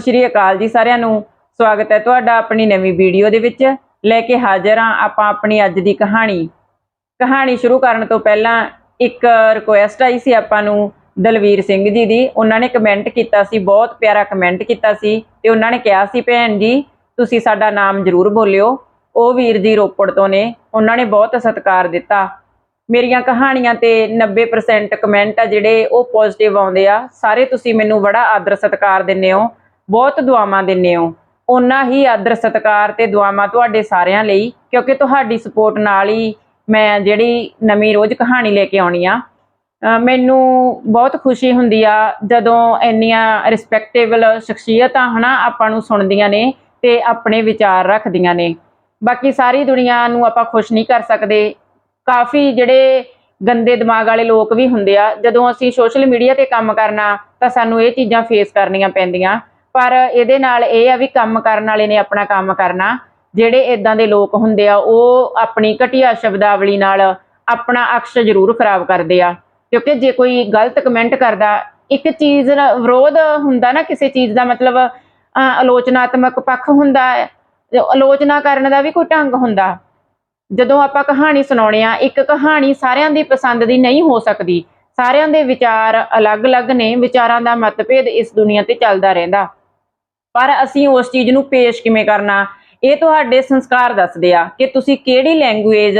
ਸਤਿ ਸ਼੍ਰੀ ਅਕਾਲ ਜੀ ਸਾਰਿਆਂ ਨੂੰ। ਸਵਾਗਤ ਹੈ ਤੁਹਾਡਾ ਆਪਣੀ ਨਵੀਂ ਵੀਡੀਓ ਦੇ ਵਿੱਚ। ਲੈ ਕੇ ਹਾਜ਼ਰ ਹਾਂ ਆਪਾਂ ਆਪਣੀ ਅੱਜ ਦੀ ਕਹਾਣੀ। ਕਹਾਣੀ ਸ਼ੁਰੂ ਕਰਨ ਤੋਂ ਪਹਿਲਾਂ ਇੱਕ ਰਿਕੁਐਸਟ ਆਈ ਸੀ ਆਪਾਂ ਨੂੰ ਦਲਵੀਰ ਸਿੰਘ ਜੀ ਦੀ। ਉਹਨਾਂ ਨੇ ਕਮੈਂਟ ਕੀਤਾ ਸੀ, ਬਹੁਤ ਪਿਆਰਾ ਕਮੈਂਟ ਕੀਤਾ ਸੀ ਤੇ ਉਹਨਾਂ ਨੇ ਕਿਹਾ ਸੀ, ਭੈਣ ਜੀ, ਤੁਸੀਂ ਸਾਡਾ ਨਾਮ ਜ਼ਰੂਰ ਬੋਲਿਓ। ਉਹ ਵੀਰ ਜੀ ਰੋਪੜ ਤੋਂ ਨੇ। ਉਹਨਾਂ ਨੇ ਬਹੁਤ ਸਤਿਕਾਰ ਦਿੱਤਾ। ਮੇਰੀਆਂ ਕਹਾਣੀਆਂ ਤੇ 90% ਕਮੈਂਟ ਆ ਜਿਹੜੇ ਉਹ ਪੋਜ਼ਿਟਿਵ ਆਉਂਦੇ ਆ। ਸਾਰੇ ਤੁਸੀਂ ਮੈਨੂੰ ਬੜਾ ਆਦਰ ਸਤਿਕਾਰ ਦਿੰਦੇ ਹੋ। ਬਹੁਤ ਦੁਆਵਾਂ ਦਿੰਦੇ ਹੋ। ਉਹਨਾਂ ਹੀ ਆਦਰ ਸਤਿਕਾਰ ਤੇ ਦੁਆਵਾਂ ਤੁਹਾਡੇ ਸਾਰਿਆਂ ਲਈ, ਕਿਉਂਕਿ ਤੁਹਾਡੀ ਸਪੋਰਟ ਨਾਲ ਹੀ ਮੈਂ ਜਿਹੜੀ ਨਵੀਂ ਰੋਜ਼ ਕਹਾਣੀ ਲੈ ਕੇ ਆਉਣੀ ਆ। ਮੈਨੂੰ ਬਹੁਤ ਖੁਸ਼ੀ ਹੁੰਦੀ ਆ ਜਦੋਂ ਇੰਨੀਆਂ ਰਿਸਪੈਕਟੇਬਲ ਸ਼ਖਸੀਅਤਾਂ ਹਨਾ ਆਪਾਂ ਨੂੰ ਸੁਣਦੀਆਂ ਨੇ ਤੇ ਆਪਣੇ ਵਿਚਾਰ ਰੱਖਦੀਆਂ ਨੇ। ਬਾਕੀ ਸਾਰੀ ਦੁਨੀਆ ਨੂੰ ਆਪਾਂ ਖੁਸ਼ ਨਹੀਂ ਕਰ ਸਕਦੇ। ਕਾਫੀ ਜਿਹੜੇ ਗੰਦੇ ਦਿਮਾਗ ਵਾਲੇ ਲੋਕ ਵੀ ਹੁੰਦੇ ਆ, ਜਦੋਂ ਅਸੀਂ ਸੋਸ਼ਲ ਮੀਡੀਆ ਤੇ ਕੰਮ ਕਰਨਾ ਤਾਂ ਸਾਨੂੰ ਇਹ ਚੀਜ਼ਾਂ ਫੇਸ ਕਰਨੀਆਂ ਪੈਂਦੀਆਂ। ਪਰ ਇਹਦੇ ਨਾਲ ਇਹ ਆ ਵੀ ਕੰਮ ਕਰਨ ਵਾਲੇ ਨੇ ਆਪਣਾ ਕੰਮ ਕਰਨਾ। ਜਿਹੜੇ ਇਦਾਂ ਦੇ ਲੋਕ ਹੁੰਦੇ ਆ, ਉਹ ਆਪਣੀ ਘਟੀਆ ਸ਼ਬਦਾਵਲੀ ਨਾਲ ਆਪਣਾ ਅਕਸ਼ ਜ਼ਰੂਰ ਖਰਾਬ ਕਰਦੇ ਆ। ਕਿਉਂਕਿ ਜੇ ਕੋਈ ਗਲਤ ਕਮੈਂਟ ਕਰਦਾ, ਇੱਕ ਚੀਜ਼ ਵਿਰੋਧ ਹੁੰਦਾ ਨਾ ਕਿਸੇ ਚੀਜ਼ ਦਾ ਮਤਲਬ ਆਲੋਚਨਾਤਮਕ ਪੱਖ ਹੁੰਦਾ ਹੈ ਆਲੋਚਨਾ ਕਰਨ ਦਾ ਵੀ ਕੋਈ ਢੰਗ ਹੁੰਦਾ। ਜਦੋਂ ਆਪਾਂ ਕਹਾਣੀ ਸੁਣਾਉਣੇ ਆ, ਇੱਕ ਕਹਾਣੀ ਸਾਰਿਆਂ ਦੀ ਪਸੰਦ ਦੀ ਨਹੀਂ ਹੋ ਸਕਦੀ। ਸਾਰਿਆਂ ਦੇ ਵਿਚਾਰ ਅਲੱਗ-ਅਲੱਗ ਨੇ, ਵਿਚਾਰਾਂ ਦਾ ਮਤਭੇਦ ਇਸ ਦੁਨੀਆ ਤੇ ਚੱਲਦਾ ਰਹਿੰਦਾ। ਪਰ ਅਸੀਂ ਉਸ ਚੀਜ਼ ਨੂੰ ਪੇਸ਼ ਕਿਵੇਂ ਕਰਨਾ? ਇਹ ਤੁਹਾਡੇ ਸੰਸਕਾਰ ਦੱਸਦੇ ਆ ਕਿ ਤੁਸੀਂ ਕਿਹੜੀ ਲੈਂਗੁਏਜ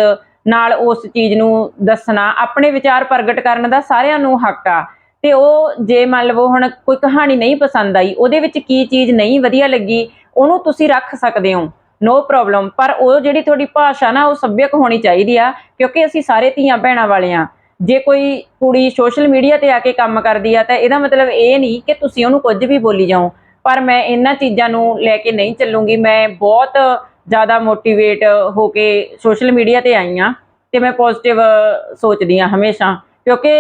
ਨਾਲ ਉਸ ਚੀਜ਼ ਨੂੰ ਦੱਸਣਾ? ਆਪਣੇ ਵਿਚਾਰ ਪ੍ਰਗਟ ਕਰਨ ਦਾ ਸਾਰਿਆਂ ਨੂੰ ਹੱਕ ਆ। ਤੇ ਉਹ ਜੇ ਮੰਨ ਲਵੋ ਹੁਣ ਕੋਈ ਕਹਾਣੀ ਨਹੀਂ ਪਸੰਦ ਆਈ, ਉਹਦੇ ਵਿੱਚ ਕੀ ਚੀਜ਼ ਨਹੀਂ ਵਧੀਆ ਲੱਗੀ, ਉਹਨੂੰ ਤੁਸੀਂ ਰੱਖ ਸਕਦੇ ਹੋ। ਨੋ ਪ੍ਰੋਬਲਮ ਪਰ ਉਹ ਜਿਹੜੀ ਤੁਹਾਡੀ ਭਾਸ਼ਾ ਨਾ, ਉਹ ਸੱਭਿਅਕ ਹੋਣੀ ਚਾਹੀਦੀ ਆ, ਕਿਉਂਕਿ ਅਸੀਂ ਸਾਰੇ ਧੀਆਂ ਭੈਣਾਂ ਵਾਲੇ ਆ। ਜੇ ਕੋਈ ਕੁੜੀ ਸੋਸ਼ਲ ਮੀਡੀਆ ਤੇ ਆ ਕੇ ਕੰਮ ਕਰਦੀ ਆ, ਤਾਂ ਇਹਦਾ ਮਤਲਬ ਇਹ ਨਹੀਂ ਕਿ ਤੁਸੀਂ ਉਹਨੂੰ ਕੁਝ ਵੀ ਬੋਲੀ ਜਾਓ। ਪਰ ਮੈਂ ਇਹਨਾਂ ਚੀਜ਼ਾਂ ਨੂੰ ਲੈ ਕੇ ਨਹੀਂ ਚੱਲੂੰਗੀ। ਮੈਂ ਬਹੁਤ ਜ਼ਿਆਦਾ ਮੋਟੀਵੇਟ ਹੋ ਕੇ ਸੋਸ਼ਲ ਮੀਡੀਆ ਤੇ ਆਈ ਆ ਤੇ ਮੈਂ ਪੋਜ਼ਿਟਿਵ ਸੋਚਦੀ ਆ ਹਮੇਸ਼ਾ। ਕਿਉਂਕਿ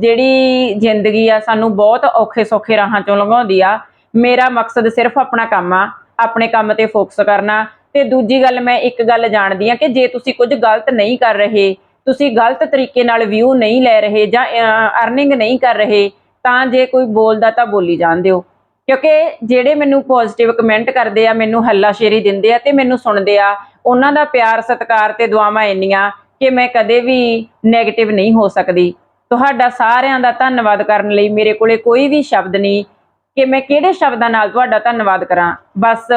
ਜਿਹੜੀ ਜ਼ਿੰਦਗੀ ਆ ਸਾਨੂੰ ਬਹੁਤ ਔਖੇ ਸੌਖੇ ਰਾਹਾਂ ਚੋਂ ਲੰਘਾਉਂਦੀ ਆ। ਮੇਰਾ ਮਕਸਦ ਸਿਰਫ ਆਪਣਾ ਕੰਮ ਆ, ਆਪਣੇ ਕੰਮ ਤੇ ਫੋਕਸ ਕਰਨਾ। ਤੇ ਦੂਜੀ ਗੱਲ ਮੈਂ ਇੱਕ ਗੱਲ ਜਾਣਦੀ ਆ ਕਿ ਜੇ ਤੁਸੀਂ ਕੁਝ ਗਲਤ ਨਹੀਂ ਕਰ ਰਹੇ, ਤੁਸੀਂ ਗਲਤ ਤਰੀਕੇ ਨਾਲ ਵਿਊ ਨਹੀਂ ਲੈ ਰਹੇ ਜਾਂ ਅਰਨਿੰਗ ਨਹੀਂ ਕਰ ਰਹੇ, ਤਾਂ ਜੇ ਕੋਈ ਬੋਲਦਾ ਤਾਂ ਬੋਲੀ ਜਾਣ ਦਿਓ। ਕਿਉਂਕਿ ਜਿਹੜੇ ਮੈਨੂੰ ਪੋਜ਼ਿਟਿਵ ਕਮੈਂਟ ਕਰਦੇ ਆ, ਮੈਨੂੰ ਹੱਲਾਸ਼ੇਰੀ ਦਿੰਦੇ ਆ ਤੇ ਮੈਨੂੰ ਸੁਣਦੇ ਆ, ਉਹਨਾਂ ਦਾ ਪਿਆਰ, ਸਤਿਕਾਰ ਤੇ ਦੁਆਵਾਂ ਇੰਨੀਆਂ ਕਿ ਮੈਂ ਕਦੇ ਵੀ 네ਗੇਟਿਵ ਨਹੀਂ ਹੋ ਸਕਦੀ। ਤੁਹਾਡਾ ਸਾਰਿਆਂ ਦਾ ਧੰਨਵਾਦ ਕਰਨ ਲਈ ਮੇਰੇ ਕੋਲੇ ਕੋਈ ਵੀ ਸ਼ਬਦ ਨਹੀਂ ਕਿ ਮੈਂ ਕਿਹੜੇ ਸ਼ਬਦਾਂ ਨਾਲ ਤੁਹਾਡਾ ਧੰਨਵਾਦ ਕਰਾਂ। ਬਸ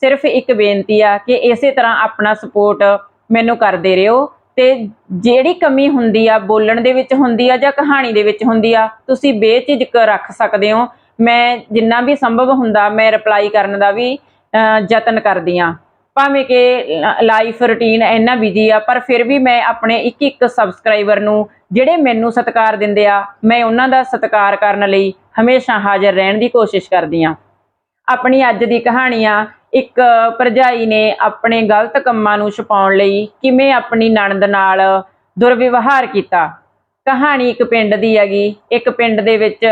ਸਿਰਫ ਇੱਕ ਬੇਨਤੀ ਆ ਕਿ ਇਸੇ ਤਰ੍ਹਾਂ ਆਪਣਾ ਸਪੋਰਟ ਮੈਨੂੰ ਕਰਦੇ ਰਹੋ ਤੇ ਜਿਹੜੀ ਕਮੀ ਹੁੰਦੀ ਆ, ਬੋਲਣ ਦੇ ਵਿੱਚ ਹੁੰਦੀ ਆ ਜਾਂ ਕਹਾਣੀ ਦੇ ਵਿੱਚ ਹੁੰਦੀ ਆ, ਤੁਸੀਂ ਬੇਝਿਜਕ ਰੱਖ ਸਕਦੇ ਹੋ। ਮੈਂ ਜਿੰਨਾ ਵੀ ਸੰਭਵ ਹੁੰਦਾ ਮੈਂ ਰਿਪਲਾਈ ਕਰਨ ਦਾ ਵੀ ਯਤਨ ਕਰਦੀ ਆ ਭਾਵੇਂ ਕਿ ਲਾਈਫ ਰੁਟੀਨ ਇੰਨਾ ਬਿਜ਼ੀ ਆ, ਪਰ ਫਿਰ ਵੀ ਮੈਂ ਆਪਣੇ ਇੱਕ ਇੱਕ ਸਬਸਕ੍ਰਾਈਬਰ ਨੂੰ ਜਿਹੜੇ ਮੈਨੂੰ ਸਤਿਕਾਰ ਦਿੰਦੇ ਆ, ਮੈਂ ਉਹਨਾਂ ਦਾ ਸਤਿਕਾਰ ਕਰਨ ਲਈ ਹਮੇਸ਼ਾ ਹਾਜ਼ਰ ਰਹਿਣ ਦੀ ਕੋਸ਼ਿਸ਼ ਕਰਦੀ ਆ ਆਪਣੀ ਅੱਜ ਦੀ ਕਹਾਣੀ ਆ, ਇੱਕ ਭਰਜਾਈ ਨੇ ਆਪਣੇ ਗਲਤ ਕੰਮਾਂ ਨੂੰ ਛੁਪਾਉਣ ਲਈ ਕਿਵੇਂ ਆਪਣੀ ਨਣਦ ਨਾਲ ਦੁਰਵਿਵਹਾਰ ਕੀਤਾ। ਕਹਾਣੀ ਇੱਕ ਪਿੰਡ ਦੀ ਹੈਗੀ। ਇੱਕ ਪਿੰਡ ਦੇ ਵਿੱਚ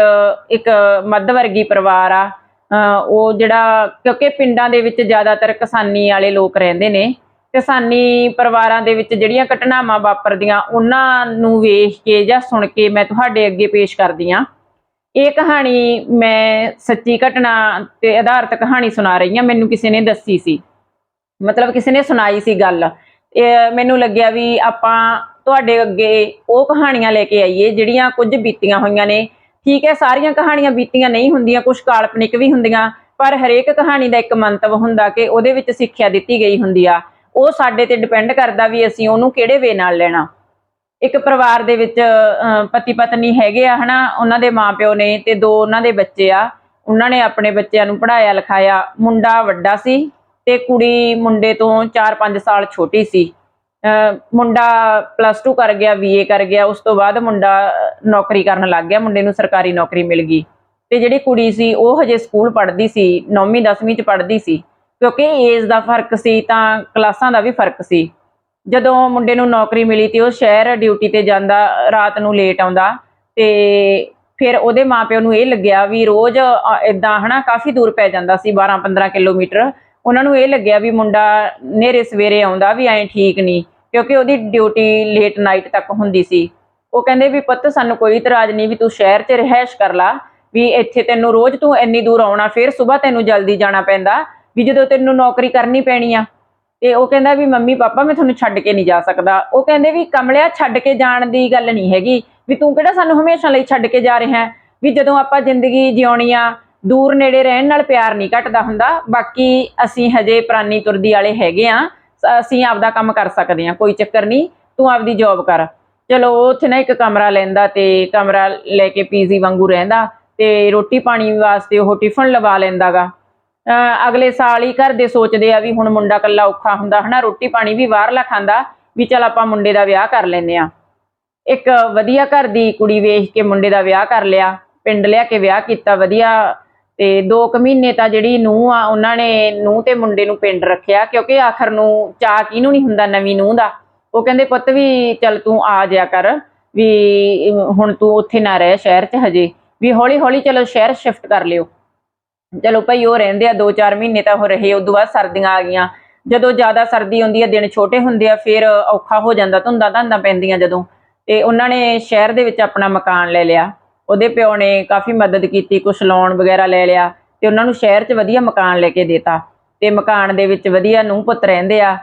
ਇੱਕ ਮੱਧ ਵਰਗੀ ਪਰਿਵਾਰ ਆ। ਉਹ ਜਿਹੜਾ, ਕਿਉਂਕਿ ਪਿੰਡਾਂ ਦੇ ਵਿੱਚ ਜ਼ਿਆਦਾਤਰ ਕਿਸਾਨੀ ਵਾਲੇ ਲੋਕ ਰਹਿੰਦੇ ਨੇ। ਕਿਸਾਨੀ ਪਰਿਵਾਰਾਂ ਦੇ ਵਿੱਚ ਜਿਹੜੀਆਂ ਘਟਨਾਵਾਂ ਵਾਪਰਦੀਆਂ, ਉਹਨਾਂ ਨੂੰ ਵੇਖ ਕੇ ਜਾਂ ਸੁਣ ਕੇ ਮੈਂ ਤੁਹਾਡੇ ਅੱਗੇ ਪੇਸ਼ ਕਰਦੀ ਆ ਇਹ ਕਹਾਣੀ ਮੈਂ ਸੱਚੀ ਘਟਨਾ ਤੇ ਆਧਾਰਿਤ ਕਹਾਣੀ ਸੁਣਾ ਰਹੀ ਹਾਂ। ਮੈਨੂੰ ਕਿਸੇ ਨੇ ਦੱਸੀ ਸੀ। ਮਤਲਬ ਕਿਸੇ ਨੇ ਸੁਣਾਈ ਸੀ ਗੱਲ। ਮੈਨੂੰ ਲੱਗਿਆ ਵੀ ਆਪਾਂ ਤੁਹਾਡੇ ਅੱਗੇ ਉਹ ਕਹਾਣੀਆਂ ਲੈ ਕੇ ਆਈਏ, ਜਿਹੜੀਆਂ ਕੁਝ ਬੀਤੀਆਂ ਹੋਈਆਂ ਨੇ। ਠੀਕ ਹੈ, ਸਾਰੀਆਂ ਕਹਾਣੀਆਂ ਬੀਤੀਆਂ ਨਹੀਂ ਹੁੰਦੀਆਂ ਕੁਝ ਕਾਲਪਨਿਕ ਵੀ ਹੁੰਦੀਆਂ, ਪਰ ਹਰੇਕ ਕਹਾਣੀ ਦਾ ਇੱਕ ਮੰਤਵ ਹੁੰਦਾ ਕਿ ਉਹਦੇ ਵਿੱਚ ਸਿੱਖਿਆ ਦਿੱਤੀ ਗਈ ਹੁੰਦੀ ਆ। ਉਹ ਸਾਡੇ ਤੇ ਡਿਪੈਂਡ ਕਰਦਾ ਵੀ ਅਸੀਂ ਉਹਨੂੰ ਕਿਹੜੇ ਵੇ ਨਾਲ ਲੈਣਾ। ਇੱਕ ਪਰਿਵਾਰ ਦੇ ਵਿੱਚ ਪਤੀ ਪਤਨੀ ਹੈਗੇ ਆ, ਹਨਾ? ਉਹਨਾਂ ਦੇ ਮਾਪਿਓ ਨੇ ਤੇ ਦੋ ਉਹਨਾਂ ਦੇ ਬੱਚੇ ਆ। ਉਹਨਾਂ ਨੇ ਆਪਣੇ ਬੱਚਿਆਂ ਨੂੰ ਪੜਾਇਆ ਲਿਖਾਇਆ ਮੁੰਡਾ ਵੱਡਾ ਸੀ ਤੇ ਕੁੜੀ ਮੁੰਡੇ ਤੋਂ 4-5 ਸਾਲ ਛੋਟੀ ਸੀ। ਮੁੰਡਾ ਪਲੱਸ 2 ਕਰ ਗਿਆ ਬੀਏ ਕਰ ਗਿਆ, ਉਸ ਤੋਂ ਬਾਅਦ ਮੁੰਡਾ ਨੌਕਰੀ ਕਰਨ ਲੱਗ ਗਿਆ, ਮੁੰਡੇ ਨੂੰ ਸਰਕਾਰੀ ਨੌਕਰੀ ਮਿਲ ਗਈ। ਤੇ ਜਿਹੜੀ ਕੁੜੀ ਸੀ, ਉਹ ਹਜੇ ਸਕੂਲ ਪੜ੍ਹਦੀ ਸੀ 9ਵੀਂ 10ਵੀਂ ਚ ਪੜ੍ਹਦੀ ਸੀ। ਕਿਉਂਕਿ ਏਜ ਦਾ ਫ਼ਰਕ ਸੀ ਤਾਂ ਕਲਾਸਾਂ ਦਾ ਵੀ ਫ਼ਰਕ ਸੀ। ਜਦੋਂ ਮੁੰਡੇ ਨੂੰ ਨੌਕਰੀ ਮਿਲੀ ਤੇ ਉਹ ਸ਼ਹਿਰ ਡਿਊਟੀ ਤੇ ਜਾਂਦਾ, ਰਾਤ ਨੂੰ ਲੇਟ ਆਉਂਦਾ ਤੇ ਫਿਰ ਉਹਦੇ ਮਾਪਿਓ ਨੂੰ ਇਹ ਲੱਗਿਆ ਵੀ ਰੋਜ਼ ਇਦਾਂ ਹਨਾ, ਕਾਫੀ ਦੂਰ ਪੈ ਜਾਂਦਾ ਸੀ 12-15 ਕਿਲੋਮੀਟਰ। ਉਹਨਾਂ ਨੂੰ ਇਹ ਲੱਗਿਆ ਵੀ ਮੁੰਡਾ ਨੇਰੇ ਸਵੇਰੇ ਆਉਂਦਾ ਵੀ ਐਂ ਠੀਕ ਨਹੀਂ, ਕਿਉਂਕਿ ਉਹਦੀ ਡਿਊਟੀ ਲੇਟ ਨਾਈਟ ਤੱਕ ਹੁੰਦੀ ਸੀ। ਉਹ ਕਹਿੰਦੇ ਵੀ ਪੁੱਤ ਸਾਨੂੰ ਕੋਈ ਇਤਰਾਜ਼ ਨਹੀਂ ਵੀ ਤੂੰ ਸ਼ਹਿਰ 'ਚ ਰਹਿائش ਕਰ ਲਾ, ਵੀ ਇੱਥੇ ਤੈਨੂੰ ਰੋਜ਼ ਤੂੰ ਇੰਨੀ ਦੂਰ ਆਉਣਾ, ਫਿਰ ਸਵੇਰ ਤੈਨੂੰ ਜਲਦੀ ਜਾਣਾ ਪੈਂਦਾ, ਵੀ ਜਦੋਂ ਤੈਨੂੰ ਨੌਕਰੀ ਕਰਨੀ ਪੈਣੀ ਆ। ਤੇ ਉਹ ਕਹਿੰਦਾ ਵੀ ਮੰਮੀ ਪਾਪਾ, ਮੈਂ ਤੁਹਾਨੂੰ ਛੱਡ ਕੇ ਨਹੀਂ ਜਾ ਸਕਦਾ। ਉਹ ਕਹਿੰਦੇ ਵੀ ਕਮਲਿਆ, ਛੱਡ ਕੇ ਜਾਣ ਦੀ ਗੱਲ ਨਹੀਂ ਹੈਗੀ, ਵੀ ਤੂੰ ਕਿਹੜਾ ਸਾਨੂੰ ਹਮੇਸ਼ਾ ਲਈ ਛੱਡ ਕੇ ਜਾ ਰਿਹਾ ਵੀ ਜਦੋਂ ਆਪਾਂ ਜ਼ਿੰਦਗੀ ਜਿਉਣੀ ਆ ਦੂਰ ਨੇੜੇ ਰਹਿਣ ਨਾਲ ਪਿਆਰ ਨਹੀਂ ਘਟਦਾ ਹੁੰਦਾ। ਬਾਕੀ ਅਸੀਂ ਹਜੇ ਪ੍ਰਾਨੀ ਤੁਰਦੀ ਵਾਲੇ ਹੈਗੇ ਆ। ਅਸੀਂ ਆਪਦਾ ਕੰਮ ਕਰ ਸਕਦੇ ਆ, ਕੋਈ ਚੱਕਰ ਨਹੀਂ। ਤੂੰ ਆਪਦੀ ਜੌਬ ਕਰ। ਚਲੋ ਉੱਥੇ ਨਾ ਇੱਕ ਕਮਰਾ ਲੈਂਦਾ ਤੇ ਕਮਰਾ ਲੈ ਕੇ ਪੀਜੀ ਵਾਂਗੂ ਰਹਿੰਦਾ ਤੇ ਰੋਟੀ ਪਾਣੀ ਵਾਸਤੇ ਉਹ ਟਿਫਨ ਲਵਾ ਲੈਂਦਾਗਾ। ਅਹ, ਅਗਲੇ ਸਾਲ ਹੀ ਘਰ ਦੇ ਸੋਚਦੇ ਆ ਵੀ ਹੁਣ ਮੁੰਡਾ ਕੱਲਾ ਔਖਾ ਹੁੰਦਾ, ਹਨਾ? ਰੋਟੀ ਪਾਣੀ ਵੀ ਬਾਹਰਲਾ ਖਾਂਦਾ, ਵੀ ਚਲ ਆਪਾਂ ਮੁੰਡੇ ਦਾ ਵਿਆਹ ਕਰ ਲੈਨੇ ਆ। ਇੱਕ ਵਧੀਆ ਘਰ ਦੀ ਕੁੜੀ ਵੇਖ ਕੇ ਮੁੰਡੇ ਦਾ ਵਿਆਹ ਕਰ ਲਿਆ, ਪਿੰਡ ਲਿਆ ਕੇ ਵਿਆਹ ਕੀਤਾ, ਵਧੀਆ ਤੇ 2 ਕੁ ਮਹੀਨੇ ਤਾਂ ਜਿਹੜੀ ਨੂੰ ਆ, ਉਹਨਾਂ ਨੇ ਨੂੰਹ ਤੇ ਮੁੰਡੇ ਨੂੰ ਪਿੰਡ ਰੱਖਿਆ, ਕਿਉਂਕਿ ਆਖਰ ਨੂੰ ਚਾਅ ਕਿਹਨੂੰ ਨਹੀਂ ਹੁੰਦਾ ਨਵੀਂ ਨੂੰਹ ਦਾ? ਉਹ ਕਹਿੰਦੇ, ਪੁੱਤ ਵੀ ਚੱਲ ਤੂੰ ਆ ਜਾ ਕਰ, ਵੀ ਹੁਣ ਤੂੰ ਉੱਥੇ ਨਾ ਰਹਿ ਸ਼ਹਿਰ 'ਚ ਹਜੇ, ਵੀ ਹੌਲੀ ਹੌਲੀ ਚਲੋ ਸ਼ਹਿਰ ਸ਼ਿਫਟ ਕਰ ਲਿਓ। ਚਲੋ ਭਾਈ, ਉਹ ਰਹਿੰਦੇ ਆ 2-4 ਮਹੀਨੇ ਤਾਂ ਉਹ ਰਹੇ, ਉਦੋਂ ਬਾਅਦ ਸਰਦੀਆਂ ਆ ਗਈਆਂ। ਜਦੋਂ ਜ਼ਿਆਦਾ ਸਰਦੀ ਹੁੰਦੀ ਆ, ਦਿਨ ਛੋਟੇ ਹੁੰਦੇ ਆ, ਫਿਰ ਔਖਾ ਹੋ ਜਾਂਦਾ, ਧੁੰਦਾਂ ਧਾਂਦਾਂ ਪੈਂਦੀਆਂ ਜਦੋਂ। ਤੇ ਉਹਨਾਂ ਨੇ ਸ਼ਹਿਰ ਦੇ ਵਿੱਚ ਆਪਣਾ ਮਕਾਨ ਲੈ ਲਿਆ। ਉਹਦੇ ਪਿਓ ਨੇ ਕਾਫੀ ਮਦਦ ਕੀਤੀ, ਕੁਛ ਲੋਨ ਵਗੈਰਾ ਲੈ ਲਿਆ ਤੇ ਉਹਨਾਂ ਨੂੰ ਸ਼ਹਿਰ 'ਚ ਵਧੀਆ ਮਕਾਨ ਲੈ ਕੇ ਦੇਤਾ ਤੇ ਮਕਾਨ ਦੇ ਵਿੱਚ ਵਧੀਆ ਨੂੰਹ ਪੁੱਤ ਰਹਿੰਦੇ ਆ।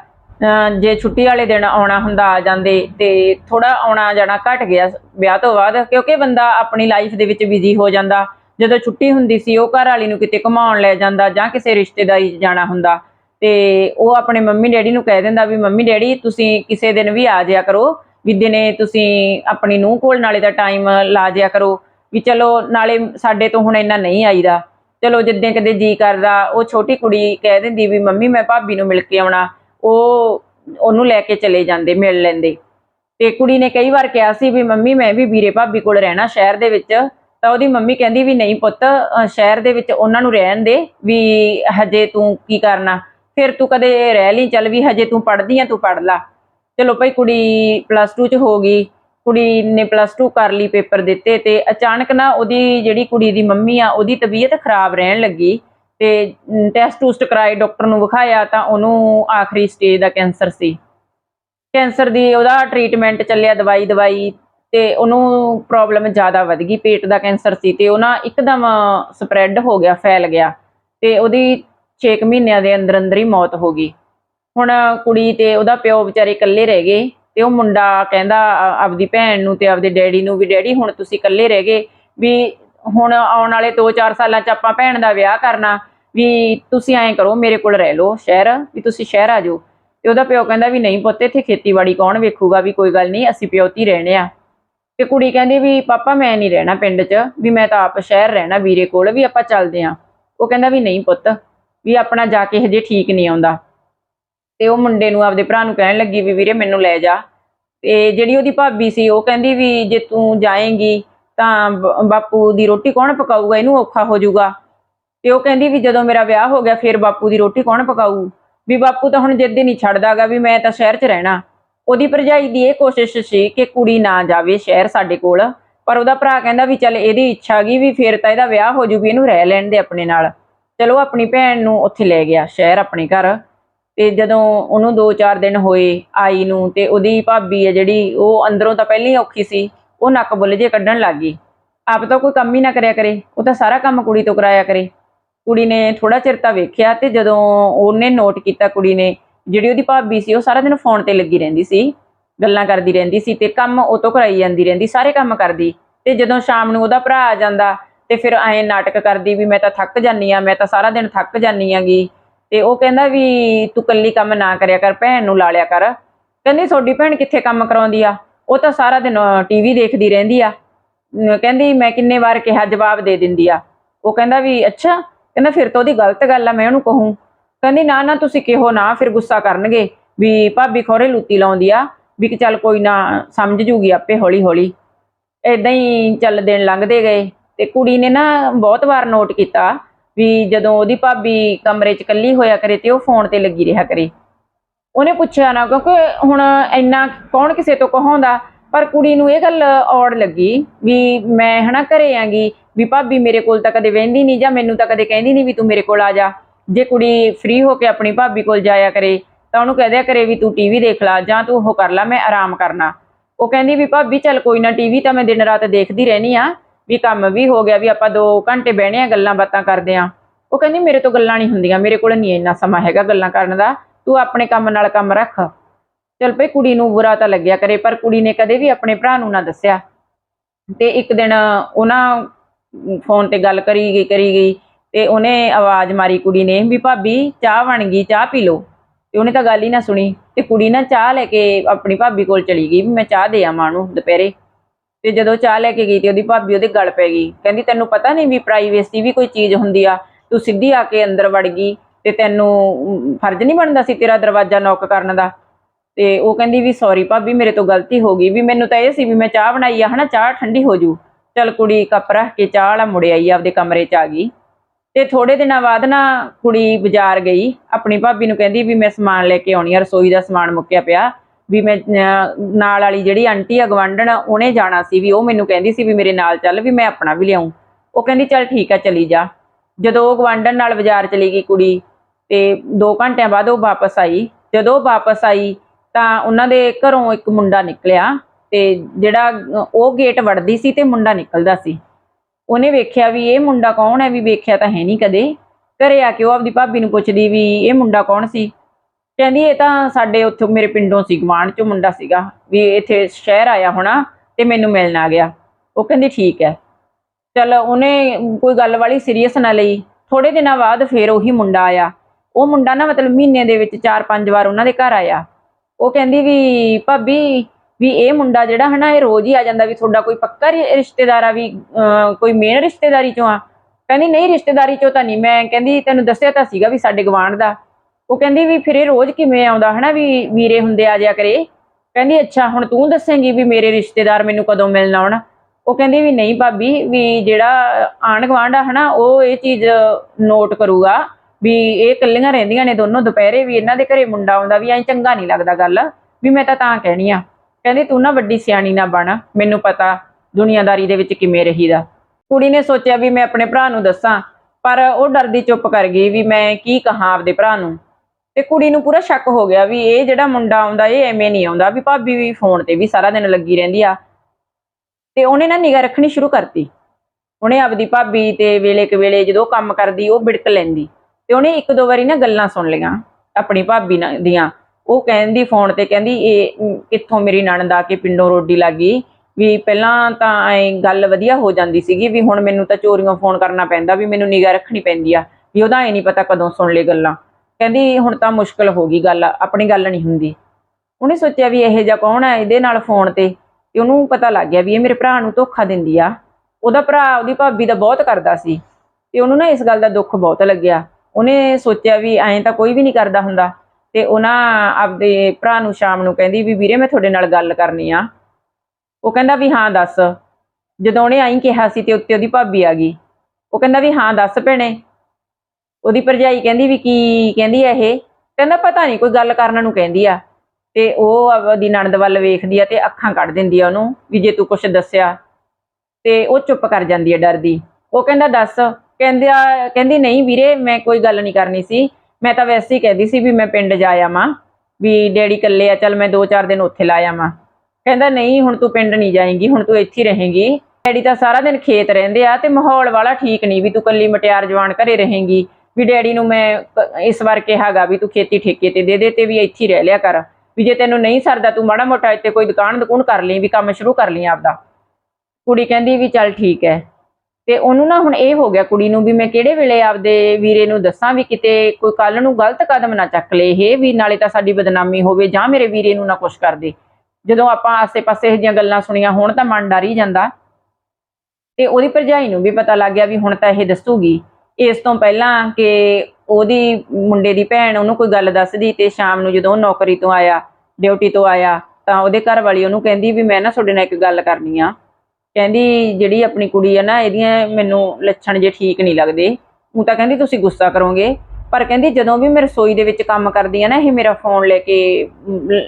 ਜੇ ਛੁੱਟੀ ਵਾਲੇ ਦਿਨ ਆਉਣਾ ਹੁੰਦਾ ਆ ਜਾਂਦੇ ਤੇ ਥੋੜਾ ਆਉਣਾ ਜਾਣਾ ਘਟ ਗਿਆ ਵਿਆਹ ਤੋਂ ਬਾਅਦ, ਕਿਉਂਕਿ ਬੰਦਾ ਆਪਣੀ ਲਾਈਫ ਦੇ ਵਿੱਚ ਬਿਜ਼ੀ ਹੋ ਜਾਂਦਾ। ਜਦੋਂ ਛੁੱਟੀ ਹੁੰਦੀ ਸੀ, ਉਹ ਘਰ ਵਾਲੀ ਨੂੰ ਕਿਤੇ ਘੁਮਾਉਣ ਲੈ ਜਾਂਦਾ ਜਾਂ ਕਿਸੇ ਰਿਸ਼ਤੇਦਾਰੀ ਜਾਣਾ ਹੁੰਦਾ। ਤੇ ਉਹ ਆਪਣੇ ਮੰਮੀ ਡੈਡੀ ਨੂੰ ਕਹਿ ਦਿੰਦਾ ਵੀ, ਮੰਮੀ ਡੈਡੀ, ਤੁਸੀਂ ਕਿਸੇ ਦਿਨ ਵੀ ਆ ਜਾਇਆ ਕਰੋ। ਵੀ ਦਿਨੇ ਤੁਸੀਂ ਆਪਣੀ ਨੂੰਹ ਕੋਲ ਨਾਲੇ ਦਾ ਟਾਈਮ ਲਾ ਜਾਇਆ ਕਰੋ। ਵੀ ਚਲੋ ਨਾਲੇ ਸਾਡੇ ਤੋਂ ਹੁਣ ਇੰਨਾ ਨਹੀਂ ਆਈਦਾ। ਚਲੋ ਜਿੱਦਾਂ ਕਦੇ ਜੀ ਕਰਦਾ, ਉਹ ਛੋਟੀ ਕੁੜੀ ਕਹਿ ਦਿੰਦੀ ਵੀ ਮੰਮੀ ਮੈਂ ਭਾਬੀ ਨੂੰ ਮਿਲ ਕੇ ਆਉਣਾ। ਉਹ ਉਹਨੂੰ ਲੈ ਕੇ ਚਲੇ ਜਾਂਦੇ, ਮਿਲ ਲੈਂਦੇ। ਤੇ ਕੁੜੀ ਨੇ ਕਈ ਵਾਰ ਕਿਹਾ ਸੀ ਵੀ ਮੰਮੀ ਮੈਂ ਵੀ ਵੀਰੇ ਭਾਬੀ ਕੋਲ ਰਹਿਣਾ ਸ਼ਹਿਰ ਦੇ ਵਿੱਚ। ਤਾਂ ਉਹਦੀ ਮੰਮੀ ਕਹਿੰਦੀ ਵੀ ਨਹੀਂ ਪੁੱਤ ਸ਼ਹਿਰ ਦੇ ਵਿੱਚ ਉਹਨਾਂ ਨੂੰ ਰਹਿਣ ਦੇ ਵੀ ਹਜੇ ਤੂੰ ਕੀ ਕਰਨਾ। ਫਿਰ ਤੂੰ ਕਦੇ ਰਹਿ ਲਈ, ਚੱਲ ਵੀ ਹਜੇ ਤੂੰ ਪੜ੍ਹਦੀ ਆ, ਤੂੰ ਪੜ੍ਹ ਲਾ। ਚਲੋ ਭਾਈ ਕੁੜੀ ਪਲੱਸ 2 ਚ ਹੋ ਗਈ। ਕੁੜੀ ਨੇ ਪਲੱਸ 2 ਕਰ ਲਈ ਪੇਪਰ ਦਿੱਤੇ ਤੇ ਅਚਾਨਕ ਨਾ ਉਹਦੀ ਜਿਹੜੀ ਕੁੜੀ ਦੀ ਮੰਮੀ ਆ, ਉਹਦੀ ਤਬੀਅਤ ਖਰਾਬ ਰਹਿਣ ਲੱਗੀ ਤੇ ਟੈਸਟ ਟੂਸਟ ਕਰਾਏ ਡਾਕਟਰ ਨੂੰ ਵਿਖਾਇਆ ਤਾਂ ਉਹਨੂੰ ਆਖਰੀ ਸਟੇਜ ਦਾ ਕੈਂਸਰ ਸੀ। ਕੈਂਸਰ ਦੀ ਉਹਦਾ ਟ੍ਰੀਟਮੈਂਟ ਚੱਲਿਆ ਦਵਾਈ ਦਵਾਈ ਤੇ ਉਹਨੂੰ ਪ੍ਰੋਬਲਮ ਜ਼ਿਆਦਾ ਵੱਧ ਗਈ, ਪੇਟ ਦਾ ਕੈਂਸਰ ਸੀ ਤੇ ਉਹ ਨਾ ਇੱਕਦਮ ਸਪਰੈਡ ਹੋ ਗਿਆ, ਫੈਲ ਗਿਆ ਤੇ ਉਹਦੀ 6 ਮਹੀਨਿਆਂ ਦੇ ਅੰਦਰ ਅੰਦਰ ਹੀ ਮੌਤ ਹੋ ਗਈ। ਹੁਣ ਕੁੜੀ ਤੇ ਉਹਦਾ ਪਿਓ ਵਿਚਾਰੇ ਇਕੱਲੇ ਰਹਿ ਗਏ। ਤੇ ਉਹ ਮੁੰਡਾ ਕਹਿੰਦਾ ਆਪਦੀ ਭੈਣ ਨੂੰ ਤੇ ਆਪਦੇ ਡੈਡੀ ਨੂੰ ਵੀ, ਡੈਡੀ, ਹੁਣ ਤੁਸੀਂ ਇਕੱਲੇ ਰਹਿ ਗਏ ਵੀ ਹੁਣ ਆਉਣ ਵਾਲੇ 2-4 ਸਾਲਾਂ ਚ ਆਪਾਂ ਭੈਣ ਦਾ ਵਿਆਹ ਕਰਨਾ, ਵੀ ਤੁਸੀਂ ਐਂ ਕਰੋ, ਮੇਰੇ ਕੋਲ ਰਹਿ ਲਓ ਸ਼ਹਿਰ, ਵੀ ਤੁਸੀਂ ਸ਼ਹਿਰ ਆ ਜਾਓ। ਤੇ ਉਹਦਾ ਪਿਓ ਕਹਿੰਦਾ ਵੀ, ਨਹੀਂ ਪੁੱਤ, ਇੱਥੇ ਖੇਤੀਬਾੜੀ ਕੌਣ ਵੇਖੂਗਾ? ਵੀ ਕੋਈ ਗੱਲ ਨਹੀਂ, ਅਸੀਂ ਪਿਓਤੀ ਰਹਿਣੇ ਆ। ਤੇ ਕੁੜੀ ਕਹਿੰਦੀ ਵੀ, ਪਾਪਾ, ਮੈਂ ਨਹੀਂ ਰਹਿਣਾ ਪਿੰਡ 'ਚ, ਵੀ ਮੈਂ ਤਾਂ ਆਪ ਸ਼ਹਿਰ ਰਹਿਣਾ ਵੀਰੇ ਕੋਲ, ਵੀ ਆਪਾਂ ਚੱਲਦੇ ਆਂ। ਉਹ ਕਹਿੰਦਾ ਵੀ, ਨਹੀਂ ਪੁੱਤ, ਵੀ ਆਪਣਾ ਜਾ ਕੇ ਹਜੇ ਠੀਕ ਨਹੀਂ ਆਉਂਦਾ। ਤੇ ਉਹ ਮੁੰਡੇ ਨੂੰ ਆਪਦੇ ਭਰਾ ਨੂੰ ਕਹਿਣ ਲੱਗੀ ਵੀ ਵੀਰੇ ਮੈਨੂੰ ਲੈ ਜਾ। ਤੇ ਜਿਹੜੀ ਉਹਦੀ ਭਾਬੀ ਸੀ, ਉਹ ਕਹਿੰਦੀ ਵੀ ਜੇ ਤੂੰ ਜਾਏਂਗੀ ਤਾਂ ਬਾਪੂ ਦੀ ਰੋਟੀ ਕੌਣ ਪਕਾਊਗਾ? ਇਹਨੂੰ ਔਖਾ ਹੋ ਜਾਊਗਾ। ਤੇ ਉਹ ਕਹਿੰਦੀ ਵੀ ਜਦੋਂ ਮੇਰਾ ਵਿਆਹ ਹੋ ਗਿਆ, ਫਿਰ ਬਾਪੂ ਦੀ ਰੋਟੀ ਕੌਣ ਪਕਾਊ? ਵੀ ਬਾਪੂ ਤਾਂ ਹੁਣ ਜਿੱਦ ਹੀ ਨਹੀਂ ਛੱਡਦਾਗਾ ਵੀ ਮੈਂ ਤਾਂ ਸ਼ਹਿਰ 'ਚ ਰਹਿਣਾ। ਉਹਦੀ ਭਰਜਾਈ ਦੀ ਇਹ ਕੋਸ਼ਿਸ਼ ਸੀ ਕਿ ਕੁੜੀ ਨਾ ਜਾਵੇ ਸ਼ਹਿਰ ਸਾਡੇ ਕੋਲ, ਪਰ ਉਹਦਾ ਭਰਾ ਕਹਿੰਦਾ ਵੀ ਚੱਲ ਇਹਦੀ ਇੱਛਾ ਗਈ ਵੀ ਫਿਰ ਤਾਂ ਇਹਦਾ ਵਿਆਹ ਹੋ ਜੂ ਇਹਨੂੰ ਰਹਿ ਲੈਣ ਦੇ ਆਪਣੇ ਨਾਲ। ਚਲੋ ਆਪਣੀ ਭੈਣ ਨੂੰ ਉੱਥੇ ਲੈ ਗਿਆ, ਸ਼ਹਿਰ ਆਪਣੇ ਘਰ। ਤੇ ਜਦੋਂ ਉਹਨੂੰ 2-4 ਦਿਨ ਹੋਏ ਆਈ ਨੂੰ ਤੇ ਉਹਦੀ ਭਾਬੀ ਹੈ ਜਿਹੜੀ, ਉਹ ਅੰਦਰੋਂ ਤਾਂ ਪਹਿਲਾਂ ਹੀ ਔਖੀ ਸੀ, ਉਹ ਨੱਕ ਬੁੱਲ ਜੇ ਕੱਢਣ ਲੱਗ ਗਈ। ਆਪ ਤਾਂ ਕੋਈ ਕੰਮ ਹੀ ਨਾ ਕਰਿਆ ਕਰੇ, ਉਹ ਤਾਂ ਸਾਰਾ ਕੰਮ ਕੁੜੀ ਤੋਂ ਕਰਾਇਆ ਕਰੇ। ਕੁੜੀ ਨੇ ਥੋੜਾ ਚਿਰ ਤਾਂ ਵੇਖਿਆ ਤੇ ਜਦੋਂ ਉਹਨੇ ਨੋਟ ਕੀਤਾ ਕੁੜੀ ਨੇ, ਜਿਹੜੀ ਉਹਦੀ ਭਾਬੀ ਸੀ, ਉਹ ਸਾਰਾ ਦਿਨ ਫੋਨ ਤੇ ਲੱਗੀ ਰਹਿੰਦੀ ਸੀ, ਗੱਲਾਂ ਕਰਦੀ ਰਹਿੰਦੀ ਸੀ ਤੇ ਕੰਮ ਉਹ ਤੋਂ ਕਰਾਈ ਜਾਂਦੀ ਰਹਿੰਦੀ, ਸਾਰੇ ਕੰਮ ਕਰਦੀ। ਤੇ ਜਦੋਂ ਸ਼ਾਮ ਨੂੰ ਉਹਦਾ ਭਰਾ ਆ ਜਾਂਦਾ ਤੇ ਫਿਰ ਐਂ ਨਾਟਕ ਕਰਦੀ ਵੀ ਮੈਂ ਤਾਂ ਥੱਕ ਜਾਨੀ ਆ, ਮੈਂ ਤਾਂ ਸਾਰਾ ਦਿਨ ਥੱਕ ਜਾਨੀ ਆਗੀ। ਤੇ ਉਹ ਕਹਿੰਦਾ ਵੀ ਤੂੰ ਕੱਲੀ ਕੰਮ ਨਾ ਕਰਿਆ ਕਰ, ਭੈਣ ਨੂੰ ਲਾ ਲਿਆ ਕਰ। ਕਹਿੰਦੀ ਤੁਹਾਡੀ ਭੈਣ ਕਿੱਥੇ ਕੰਮ ਕਰਾਉਂਦੀ ਆ? ਉਹ ਤਾਂ ਸਾਰਾ ਦਿਨ ਟੀਵੀ ਦੇਖਦੀ ਰਹਿੰਦੀ ਆ। ਕਹਿੰਦੀ, ਮੈਂ ਕਿੰਨੇ ਵਾਰ ਕਿਹਾ, ਜਵਾਬ ਦੇ ਦਿੰਦੀ ਆ। ਉਹ ਕਹਿੰਦਾ ਵੀ, ਅੱਛਾ, ਕਹਿੰਦਾ ਫਿਰ ਤਾਂ ਉਹਦੀ ਗਲਤ ਗੱਲ ਆ, ਮੈਂ ਉਹਨੂੰ ਕਹੂੰ। ਕਹਿੰਦੀ, ਨਾ ਨਾ, ਤੁਸੀਂ ਕਿਹੋ ਨਾ, ਫਿਰ ਗੁੱਸਾ ਕਰਨਗੇ ਵੀ ਭਾਬੀ ਖੋਰੇ ਲੁੱਤੀ ਲਾਉਂਦੀ ਆ, ਵੀ ਕਿ ਚੱਲ ਕੋਈ ਨਾ, ਸਮਝ ਜੂਗੀ ਆਪੇ ਹੌਲੀ ਹੌਲੀ ਇਦਾਂ ਹੀ ਚੱਲ ਦਿਨ ਲੰਘਦੇ ਗਏ ਤੇ ਕੁੜੀ ਨੇ ਨਾ ਬਹੁਤ ਵਾਰ ਨੋਟ ਕੀਤਾ ਵੀ ਜਦੋਂ ਉਹਦੀ ਭਾਬੀ ਕਮਰੇ 'ਚ ਇਕੱਲੀ ਹੋਇਆ ਕਰੇ ਤੇ ਉਹ ਫੋਨ ਤੇ ਲੱਗੀ ਰਿਹਾ ਕਰੇ। ਉਹਨੇ ਪੁੱਛਿਆ ਨਾ, ਕਿਉਂਕਿ ਹੁਣ ਇੰਨਾ ਕੌਣ ਕਿਸੇ ਤੋਂ ਕਹਾਉਂਦਾ? ਪਰ ਕੁੜੀ ਨੂੰ ਇਹ ਗੱਲ ਔੜ ਲੱਗੀ ਵੀ ਮੈਂ ਹਨਾ ਘਰੇ ਆਂਗੀ, ਵੀ ਭਾਬੀ ਮੇਰੇ ਕੋਲ ਤਾਂ ਕਦੇ ਵਹਿੰਦੀ ਨਹੀਂ ਜਾਂ ਮੈਨੂੰ ਤਾਂ ਕਦੇ ਕਹਿੰਦੀ ਨਹੀਂ ਵੀ ਤੂੰ ਮੇਰੇ ਕੋਲ ਆ ਜਾ। ਜੇ ਕੁੜੀ ਫ੍ਰੀ ਹੋ ਕੇ ਆਪਣੀ ਭਾਬੀ ਕੋਲ ਜਾਇਆ ਕਰੇ, ਤਾਂ ਉਹਨੂੰ ਕਹਿ ਦਿਆ ਕਰੇ ਵੀ ਤੂੰ ਟੀਵੀ ਦੇਖ ਲੈ ਜਾਂ ਤੂੰ ਉਹ ਕਰ ਲੈ, ਮੈਂ ਆਰਾਮ ਕਰਨਾ। ਉਹ ਕਹਿੰਦੀ ਵੀ ਭਾਬੀ ਚੱਲ ਕੋਈ ਨਾ ਟੀਵੀ ਤਾਂ ਮੈਂ ਦਿਨ ਰਾਤ ਦੇਖਦੀ ਰਹਿਣੀ ਆ। ਵੀ ਕੰਮ ਵੀ ਹੋ ਗਿਆ, ਵੀ ਆਪਾਂ 2 ਘੰਟੇ ਬਹਿਣੇ ਆ, ਗੱਲਾਂ ਬਾਤਾਂ ਕਰਦੇ ਆ। ਉਹ ਕਹਿੰਦੀ, ਮੇਰੇ ਤੋਂ ਗੱਲਾਂ ਨਹੀਂ ਹੁੰਦੀਆਂ, ਮੇਰੇ ਕੋਲ ਨਹੀਂ ਇੰਨਾ ਸਮਾਂ ਹੈਗਾ ਗੱਲਾਂ ਕਰਨ ਦਾ। ਤੂੰ ਆਪਣੇ ਕੰਮ ਨਾਲ ਕੰਮ ਰੱਖ। ਚਲ ਭਈ, ਕੁੜੀ ਨੂੰ ਬੁਰਾ ਤਾਂ ਲੱਗਿਆ ਕਰੇ, ਪਰ ਕੁੜੀ ਨੇ ਕਦੇ ਵੀ ਆਪਣੇ ਭਰਾ ਨੂੰ ਨਾ ਦੱਸਿਆ। ਤੇ ਇੱਕ ਦਿਨ ਉਹਨਾਂ ਫੋਨ ਤੇ ਗੱਲ ਕਰੀ ਗਈ ਕਰੀ ਗਈ, ਤੇ ਉਹਨੇ ਆਵਾਜ਼ ਮਾਰੀ ਕੁੜੀ ਨੇ ਵੀ, ਭਾਬੀ, ਚਾਹ ਬਣ ਗਈ, ਚਾਹ ਪੀ ਲਓ। ਤੇ ਉਹਨੇ ਤਾਂ ਗੱਲ ਹੀ ਨਾ ਸੁਣੀ। ਤੇ ਕੁੜੀ ਨਾ ਚਾਹ ਲੈ ਕੇ ਆਪਣੀ ਭਾਬੀ ਕੋਲ ਚਲੀ ਗਈ, ਵੀ ਮੈਂ ਚਾਹ ਦੇ ਆਵਾਂ ਨੂੰ ਦੁਪਹਿਰੇ। ਤੇ ਜਦੋਂ ਚਾਹ ਲੈ ਕੇ ਗਈ ਤੇ ਉਹਦੀ ਭਾਬੀ ਉਹਦੇ ਗਲ ਪੈ ਗਈ। ਕਹਿੰਦੀ, ਤੈਨੂੰ ਪਤਾ ਨਹੀਂ ਵੀ ਪ੍ਰਾਈਵੇਸੀ ਵੀ ਕੋਈ ਚੀਜ਼ ਹੁੰਦੀ ਆ? ਤੂੰ ਸਿੱਧੀ ਆ ਕੇ ਅੰਦਰ ਵੜ ਗਈ ਤੇ ਤੈਨੂੰ ਫਰਜ਼ ਨਹੀਂ ਬਣਦਾ ਸੀ ਤੇਰਾ ਦਰਵਾਜ਼ਾ ਨੌਕ ਕਰਨ ਦਾ? ਤੇ ਉਹ ਕਹਿੰਦੀ ਵੀ ਸੌਰੀ ਭਾਬੀ, ਮੇਰੇ ਤੋਂ ਗਲਤੀ ਹੋ ਗਈ ਵੀ ਮੈਨੂੰ ਤਾਂ ਇਹ ਸੀ ਵੀ ਮੈਂ ਚਾਹ ਬਣਾਈ ਆ, ਹਨਾ? ਚਾਹ ਠੰਡੀ ਹੋ ਜੂ। ਚਲ ਕੁੜੀ ਕੱਪ ਰੱਖ ਕੇ ਚਾਹ ਵਾਲਾ ਮੁੜ ਆਈ ਆਪਦੇ ਕਮਰੇ 'ਚ ਆ ਗਈ। ਤੇ ਥੋੜੇ ਦਿਨਾਂ ਬਾਅਦ ਨਾ ਕੁੜੀ ਬਾਜ਼ਾਰ ਗਈ। ਆਪਣੀ ਭਾਬੀ ਨੂੰ ਕਹਿੰਦੀ ਵੀ ਮੈਂ ਸਮਾਨ ਲੈ ਕੇ ਆਉਣੀ ਆ, ਰਸੋਈ ਦਾ ਸਮਾਨ ਮੁੱਕਿਆ ਪਿਆ। ਵੀ ਮੈਂ ਨਾਲ ਵਾਲੀ ਜਿਹੜੀ ਆਂਟੀ ਆ ਗਵੰਡਣ ਉਹਨੇ ਜਾਣਾ ਸੀ ਵੀ, ਉਹ ਮੈਨੂੰ ਕਹਿੰਦੀ ਸੀ ਵੀ ਮੇਰੇ ਨਾਲ ਚੱਲ, ਵੀ ਮੈਂ ਆਪਣਾ ਵੀ ਲਿਆਉਂ ਉਹ ਕਹਿੰਦੀ, ਚੱਲ ਠੀਕ ਆ, ਚਲੀ ਜਾ। ਜਦੋਂ ਉਹ ਗਵੰਡਣ ਨਾਲ ਬਾਜ਼ਾਰ ਚਲੀ ਗਈ ਕੁੜੀ ਤੇ 2 ਘੰਟਿਆਂ ਬਾਅਦ ਉਹ ਵਾਪਸ ਆਈ। ਜਦੋਂ ਵਾਪਸ ਆਈ, ਤਾਂ ਉਹਨਾਂ ਦੇ ਘਰੋਂ ਇੱਕ ਮੁੰਡਾ ਨਿਕਲਿਆ ਤੇ ਜਿਹੜਾ ਉਹ ਗੇਟ ਵੜਦੀ ਸੀ ਤੇ ਮੁੰਡਾ ਨਿਕਲਦਾ ਸੀ। ਉਹਨੇ ਵੇਖਿਆ ਵੀ ਇਹ ਮੁੰਡਾ ਕੌਣ ਹੈ? ਵੀ ਵੇਖਿਆ ਤਾਂ ਹੈ ਨਹੀਂ ਕਦੇ। ਘਰੇ ਆ ਕੇ ਉਹ ਆਪਦੀ ਭਾਬੀ ਨੂੰ ਪੁੱਛਦੀ ਵੀ ਇਹ ਮੁੰਡਾ ਕੌਣ ਸੀ? ਕਹਿੰਦੀ ਇਹ ਤਾਂ ਸਾਡੇ ਉੱਥੋਂ ਮੇਰੇ ਪਿੰਡੋਂ ਸੀ ਗਵਾਂਢ ਚੋਂ ਮੁੰਡਾ ਸੀਗਾ ਵੀ ਇੱਥੇ ਸ਼ਹਿਰ ਆਇਆ ਹੋਣਾ ਤੇ ਮੈਨੂੰ ਮਿਲਣ ਆ ਗਿਆ। ਉਹ ਕਹਿੰਦੀ ਠੀਕ ਹੈ। ਚਲ ਉਹਨੇ ਕੋਈ ਗੱਲ ਵਾਲੀ ਸੀਰੀਅਸ ਨਾ ਲਈ। ਥੋੜੇ ਦਿਨਾਂ ਬਾਅਦ ਫੇਰ ਉਹੀ ਮੁੰਡਾ ਆਇਆ। ਉਹ ਮੁੰਡਾ ਨਾ ਮਤਲਬ ਮਹੀਨੇ ਦੇ ਵਿੱਚ 4-5 ਵਾਰ ਉਹਨਾਂ ਦੇ ਘਰ ਆਇਆ। ਉਹ ਕਹਿੰਦੀ ਵੀ ਭਾਬੀ ਵੀ ਇਹ ਮੁੰਡਾ ਜਿਹੜਾ ਹਨਾ ਇਹ ਰੋਜ਼ ਹੀ ਆ ਜਾਂਦਾ ਵੀ ਤੁਹਾਡਾ ਕੋਈ ਪੱਕਾ ਰਿਸ਼ਤੇਦਾਰ ਆ ਵੀ ਅਹ, ਕੋਈ ਮੇਨ ਰਿਸ਼ਤੇਦਾਰੀ ਚੋਂ ਆ। ਕਹਿੰਦੀ ਨਹੀਂ ਰਿਸ਼ਤੇਦਾਰੀ ਚੋਂ ਤਾਂ ਨਹੀਂ। ਮੈਂ ਕਹਿੰਦੀ ਤੈਨੂੰ ਦੱਸਿਆ ਤਾਂ ਸੀਗਾ ਵੀ ਸਾਡੇ ਗਵਾਂਢ ਦਾ। ਉਹ ਕਹਿੰਦੀ ਵੀ ਫਿਰ ਇਹ ਰੋਜ਼ ਕਿਵੇਂ ਆਉਂਦਾ ਹਨਾ ਵੀ ਵੀਰੇ ਹੁੰਦੇ ਆ ਜਾਇਆ ਕਰੇ। ਕਹਿੰਦੀ, ਅੱਛਾ, ਹੁਣ ਤੂੰ ਦੱਸੇਂਗੀ ਵੀ ਮੇਰੇ ਰਿਸ਼ਤੇਦਾਰ ਮੈਨੂੰ ਕਦੋਂ ਮਿਲਣ ਆਉਣ। ਉਹ ਕਹਿੰਦੀ ਵੀ ਨਹੀਂ ਭਾਬੀ, ਵੀ ਜਿਹੜਾ ਆਂਢ ਗੁਆਂਢ ਆ ਹਨਾ, ਉਹ ਇਹ ਚੀਜ਼ ਨੋਟ ਕਰੂਗਾ ਵੀ ਇਹ ਇਕੱਲੀਆਂ ਰਹਿੰਦੀਆਂ ਨੇ ਦੋਨੋਂ ਦੁਪਹਿਰੇ, ਵੀ ਇਹਨਾਂ ਦੇ ਘਰੇ ਮੁੰਡਾ ਆਉਂਦਾ ਵੀ ਐਂ ਚੰਗਾ ਨਹੀਂ ਲੱਗਦਾ ਗੱਲ, ਵੀ ਮੈਂ ਤਾਂ ਤਾਂ ਕਹਿਣੀ ਆ। ਕਹਿੰਦੀ, ਤੂੰ ਨਾ ਵੱਡੀ ਸਿਆਣੀ ਨਾ ਬਣ, ਮੈਨੂੰ ਪਤਾ ਦੁਨੀਆਦਾਰੀ ਦੇ ਵਿੱਚ ਕਿਵੇਂ ਰਹੀਦਾ। ਕੁੜੀ ਨੇ ਸੋਚਿਆ ਵੀ ਮੈਂ ਆਪਣੇ ਭਰਾ ਨੂੰ ਦੱਸਾਂ, ਪਰ ਉਹ ਡਰਦੀ ਚੁੱਪ ਕਰ ਗਈ ਵੀ ਮੈਂ ਕੀ ਕਹਾਂ ਆਪਦੇ ਭਰਾ ਨੂੰ। ਤੇ ਕੁੜੀ ਨੂੰ ਪੂਰਾ ਸ਼ੱਕ ਹੋ ਗਿਆ ਵੀ ਇਹ ਜਿਹੜਾ ਮੁੰਡਾ ਆਉਂਦਾ, ਇਹ ਐਵੇਂ ਨਹੀਂ ਆਉਂਦਾ, ਵੀ ਭਾਬੀ ਵੀ ਫੋਨ ਤੇ ਵੀ ਸਾਰਾ ਦਿਨ ਲੱਗੀ ਰਹਿੰਦੀ ਆ। ਤੇ ਉਹਨੇ ਨਾ ਨਿਗਾਹ ਰੱਖਣੀ ਸ਼ੁਰੂ ਕਰਤੀ। ਉਹਨੇ ਆਪਦੀ ਭਾਬੀ ਤੇ ਵੇਲੇ ਕ ਵੇਲੇ ਜਦੋਂ ਕੰਮ ਕਰਦੀ, ਉਹ ਬਿੜਕ ਲੈਂਦੀ। ਤੇ ਉਹਨੇ ਇੱਕ ਦੋ ਵਾਰੀ ਨਾ ਗੱਲਾਂ ਸੁਣ ਲਈਆਂ ਆਪਣੀ ਭਾਬੀ ਨਾਲ ਦੀਆਂ। ਉਹ ਕਹਿੰਦੀ ਫੋਨ ਤੇ ਕਹਿੰਦੀ, ਇਹ ਕਿੱਥੋਂ ਮੇਰੀ ਨਣਦ ਆ ਕੇ ਪਿੰਡੋਂ ਰੋਡੀ ਲੱਗੀ ਵੀ ਪਹਿਲਾਂ ਤਾਂ ਐ ਗੱਲ ਵਧੀਆ ਹੋ ਜਾਂਦੀ ਸੀਗੀ ਵੀ ਹੁਣ ਮੈਨੂੰ ਤਾਂ ਚੋਰੀਆਂ ਫੋਨ ਕਰਨਾ ਪੈਂਦਾ, ਵੀ ਮੈਨੂੰ ਨਿਗਾਹ ਰੱਖਣੀ ਪੈਂਦੀ ਆ। ਵੀ ਉਹਦਾ ਐ ਨਹੀਂ ਪਤਾ ਕਦੋਂ ਸੁਣ ਲੇ ਗੱਲਾਂ। ਕਹਿੰਦੀ ਹੁਣ ਤਾਂ ਮੁਸ਼ਕਲ ਹੋ ਗਈ ਗੱਲ, ਆਪਣੀ ਗੱਲ ਨਹੀਂ ਹੁੰਦੀ। ਉਹਨੇ ਸੋਚਿਆ ਵੀ ਇਹ ਜਿਹਾ ਕੌਣ ਹੈ ਇਹਦੇ ਨਾਲ ਫੋਨ ਤੇ ਤੇ ਉਹਨੂੰ ਪਤਾ ਲੱਗ ਗਿਆ ਵੀ ਇਹ ਮੇਰੇ ਭਰਾ ਨੂੰ ਧੋਖਾ ਦਿੰਦੀ ਆ। ਉਹਦਾ ਭਰਾ, ਉਹਦੀ ਭਾਬੀ ਦਾ ਬਹੁਤ ਕਰਦਾ ਸੀ, ਤੇ ਉਹਨੂੰ ਨਾ ਇਸ ਗੱਲ ਦਾ ਦੁੱਖ ਬਹੁਤ ਲੱਗਿਆ। ਉਹਨੇ ਸੋਚਿਆ ਵੀ ਐਂ ਤਾਂ ਕੋਈ ਵੀ ਨਹੀਂ ਕਰਦਾ ਹੁੰਦਾ, ਤੇ ਉਹਨਾਂ ਆਪਦੇ ਭਰਾ ਨੂੰ ਸ਼ਾਮ ਨੂੰ ਕਹਿੰਦੀ ਵੀ ਵੀਰੇ ਮੈਂ ਤੁਹਾਡੇ ਨਾਲ ਗੱਲ ਕਰਨੀ ਆ। ਉਹ ਕਹਿੰਦਾ ਵੀ ਹਾਂ ਦੱਸ। ਜਦੋਂ ਉਹਨੇ ਐਂ ਕਿਹਾ ਸੀ ਤੇ ਉੱਤੇ ਉਹਦੀ ਭਾਬੀ ਆ ਗਈ। ਉਹ ਕਹਿੰਦਾ ਵੀ ਹਾਂ ਦੱਸ ਭੈਣੇ ਉਹਦੀ ਭਰਜਾਈ ਕਹਿੰਦੀ ਵੀ ਕੀ ਕਹਿੰਦੀ ਆ ਇਹ? ਕਹਿੰਦਾ ਪਤਾ ਨਹੀਂ ਕੋਈ ਗੱਲ ਕਰਨ ਨੂੰ ਕਹਿੰਦੀ ਆ। ਤੇ ਉਹ ਆਪਦੀ ਨਣਦ ਵੱਲ ਵੇਖਦੀ ਆ ਤੇ ਅੱਖਾਂ ਕੱਢ ਦਿੰਦੀ ਆ ਉਹਨੂੰ ਵੀ ਜੇ ਤੂੰ ਕੁਛ ਦੱਸਿਆ। ਤੇ ਉਹ ਚੁੱਪ ਕਰ ਜਾਂਦੀ ਆ ਡਰਦੀ। ਉਹ ਕਹਿੰਦਾ, ਦੱਸ। ਕਹਿੰਦੇ ਕਹਿੰਦੀ, ਨਹੀਂ ਵੀਰੇ, ਮੈਂ ਕੋਈ ਗੱਲ ਨਹੀਂ ਕਰਨੀ ਸੀ। ਮੈਂ ਤਾਂ ਵੈਸੇ ਹੀ ਕਹਿੰਦੀ ਸੀ ਵੀ ਮੈਂ ਪਿੰਡ ਜਾ ਆਵਾਂ। ਵੀ ਡੈਡੀ ਇਕੱਲੇ ਆ, ਚੱਲ ਮੈਂ 2-4 ਦਿਨ ਉੱਥੇ ਲਾ ਆਵਾਂ। ਕਹਿੰਦਾ, ਨਹੀਂ, ਹੁਣ ਤੂੰ ਪਿੰਡ ਨਹੀਂ ਜਾਏਂਗੀ, ਹੁਣ ਤੂੰ ਇੱਥੇ ਹੀ ਰਹੇਂਗੀ। ਡੈਡੀ ਤਾਂ ਸਾਰਾ ਦਿਨ ਖੇਤ ਰਹਿੰਦੇ ਆ ਤੇ ਮਾਹੌਲ ਵਾਲਾ ਠੀਕ ਨਹੀਂ ਵੀ ਤੂੰ ਕੱਲੀ ਮਟਿਆਰ ਜਵਾਨ ਘਰੇ ਰਹੇਂਗੀ। ਵੀ ਡੈਡੀ ਨੂੰ ਮੈਂ ਇਸ ਵਾਰ ਕਿਹਾਗਾ ਵੀ ਤੂੰ ਖੇਤੀ ਠੇਕੇ ਤੇ ਦੇ ਦੇ ਤੇ ਵੀ ਇੱਥੇ ਰਹਿ ਲਿਆ ਕਰ। ਵੀ ਜੇ ਤੈਨੂੰ ਨਹੀਂ ਸਰਦਾ ਤੂੰ ਮਾੜਾ ਮੋਟਾ ਇੱਥੇ ਕੋਈ ਦੁਕਾਨ ਦੁਕਾਨ ਕਰ ਲਈ, ਵੀ ਕੰਮ ਸ਼ੁਰੂ ਕਰ ਲਈ ਆਪਦਾ। ਕੁੜੀ ਕਹਿੰਦੀ ਵੀ ਚੱਲ ਠੀਕ ਹੈ ਤੇ ਉਹਨੂੰ ਨਾ ਹੁਣ ਇਹ ਹੋ ਗਿਆ ਕੁੜੀ ਨੂੰ ਵੀ ਮੈਂ ਕਿਹੜੇ ਵੇਲੇ ਆਪਦੇ ਵੀਰੇ ਨੂੰ ਦੱਸਾਂ ਵੀ ਕਿਤੇ ਕੋਈ ਕੱਲ ਨੂੰ ਗਲਤ ਕਦਮ ਨਾ ਚੱਕ ਲੇ ਇਹ ਵੀ ਨਾਲੇ ਤਾਂ ਸਾਡੀ ਬਦਨਾਮੀ ਹੋਵੇ ਜਾਂ ਮੇਰੇ ਵੀਰੇ ਨੂੰ ਨਾ ਕੁਛ ਕਰ ਦੇ। ਜਦੋਂ ਆਪਾਂ ਆਸੇ-ਪਾਸੇ ਇਹੋ ਜਿਹੀਆਂ ਗੱਲਾਂ ਸੁਣੀਆਂ, ਹੁਣ ਤਾਂ ਮਨ ਡਰ ਹੀ ਜਾਂਦਾ। ਤੇ ਉਹਦੀ ਭਰਜਾਈ ਨੂੰ ਵੀ ਪਤਾ ਲੱਗ ਗਿਆ ਵੀ ਹੁਣ ਤਾਂ ਇਹ ਦੱਸੂਗੀ। ਇਸ ਤੋਂ ਪਹਿਲਾਂ ਕਿ ਉਹਦੀ ਮੁੰਡੇ ਦੀ ਭੈਣ ਉਹਨੂੰ ਕੋਈ ਗੱਲ ਦੱਸਦੀ ਤੇ ਸ਼ਾਮ ਨੂੰ ਜਦੋਂ ਉਹ ਨੌਕਰੀ ਤੋਂ ਆਇਆ, ਡਿਊਟੀ ਤੋਂ ਆਇਆ, ਤਾਂ ਉਹਦੇ ਘਰ ਵਾਲੀ ਉਹਨੂੰ ਕਹਿੰਦੀ ਵੀ ਮੈਂ ਨਾ ਤੁਹਾਡੇ ਨਾਲ ਇੱਕ ਗੱਲ ਕਰਨੀ ਆ। ਕਹਿੰਦੀ ਜਿਹੜੀ ਆਪਣੀ ਕੁੜੀ ਆ ਨਾ, ਇਹਦੀਆਂ ਮੈਨੂੰ ਲੱਛਣ ਜੇ ਠੀਕ ਨਹੀਂ ਲੱਗਦੇ, ਉਹ ਤਾਂ ਕਹਿੰਦੀ ਤੁਸੀਂ ਗੁੱਸਾ ਕਰੋਗੇ। ਪਰ ਕਹਿੰਦੀ ਜਦੋਂ ਵੀ ਮੈਂ ਰਸੋਈ ਦੇ ਵਿੱਚ ਕੰਮ ਕਰਦੀ ਆ ਨਾ, ਇਹ ਮੇਰਾ ਫੋਨ ਲੈ ਕੇ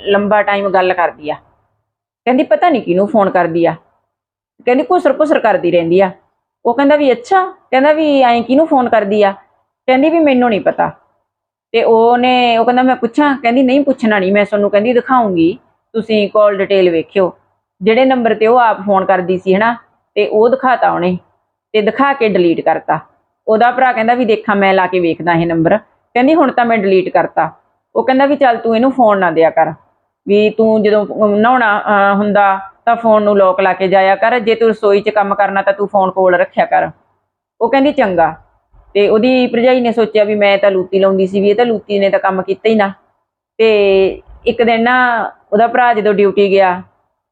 ਲੰਬਾ ਟਾਈਮ ਗੱਲ ਕਰਦੀ ਆ। ਕਹਿੰਦੀ ਪਤਾ ਨਹੀਂ ਕਿਹਨੂੰ ਫੋਨ ਕਰਦੀ ਆ। ਕਹਿੰਦੀ ਘੁਸਰ ਘੁਸਰ ਕਰਦੀ ਰਹਿੰਦੀ ਆ। ਉਹ ਕਹਿੰਦਾ ਵੀ ਅੱਛਾ, ਕਹਿੰਦਾ ਵੀ ਐਂ ਕਿਹਨੂੰ ਫੋਨ ਕਰਦੀ ਆ? ਕਹਿੰਦੀ ਵੀ ਮੈਨੂੰ ਨਹੀਂ ਪਤਾ। ਤੇ ਉਹਨੇ, ਉਹ ਕਹਿੰਦਾ ਮੈਂ ਪੁੱਛਾਂ, ਕਹਿੰਦੀ ਨਹੀਂ ਪੁੱਛਣਾ ਨਹੀਂ ਮੈਂ ਤੁਹਾਨੂੰ ਕਹਿੰਦੀ ਦਿਖਾਉਂਗੀ, ਤੁਸੀਂ ਕਾਲ ਡਿਟੇਲ ਵੇਖਿਓ। ਜਿਹੜੇ ਨੰਬਰ ਤੇ ਉਹ ਆਪ ਫੋਨ ਕਰਦੀ ਸੀ, ਹਨਾ? ਤੇ ਉਹ ਦਿਖਾਤਾ ਉਹਨੇ, ਤੇ ਦਿਖਾ ਕੇ ਡਿਲੀਟ ਕਰਤਾ। ਉਹਦਾ ਭਰਾ ਕਹਿੰਦਾ ਵੀ ਦੇਖਾਂ, ਮੈਂ ਲਾ ਕੇ ਵੇਖਦਾ ਇਹ ਨੰਬਰ ਕਹਿੰਦੀ ਹੁਣ ਤਾਂ ਮੈਂ ਡਿਲੀਟ ਕਰਤਾ। ਉਹ ਕਹਿੰਦਾ ਵੀ ਚੱਲ ਤੂੰ ਇਹਨੂੰ ਫੋਨ ਨਾ ਦਿਆ ਕਰ, ਵੀ ਤੂੰ ਜਦੋਂ ਨਹਾਉਣਾ ਹੁੰਦਾ ਤਾਂ ਫੋਨ ਨੂੰ ਲੋਕ ਲਾ ਕੇ ਜਾਇਆ ਕਰ। ਜੇ ਤੂੰ ਰਸੋਈ 'ਚ ਕੰਮ ਕਰਨਾ ਤਾਂ ਤੂੰ ਫੋਨ ਕੋਲ ਰੱਖਿਆ ਕਰ। ਉਹ ਕਹਿੰਦੀ ਚੰਗਾ। ਤੇ ਉਹਦੀ ਭਰਜਾਈ ਨੇ ਸੋਚਿਆ ਵੀ ਮੈਂ ਤਾਂ ਲੂਤੀ ਲਾਉਂਦੀ ਸੀ ਵੀ ਇਹ ਤਾਂ ਲੂਤੀ ਨੇ ਤਾਂ ਕੰਮ ਕੀਤਾ ਹੀ ਨਾ। ਤੇ ਇੱਕ ਦਿਨ ਨਾ ਉਹਦਾ ਭਰਾ ਜਦੋਂ ਡਿਊਟੀ ਗਿਆ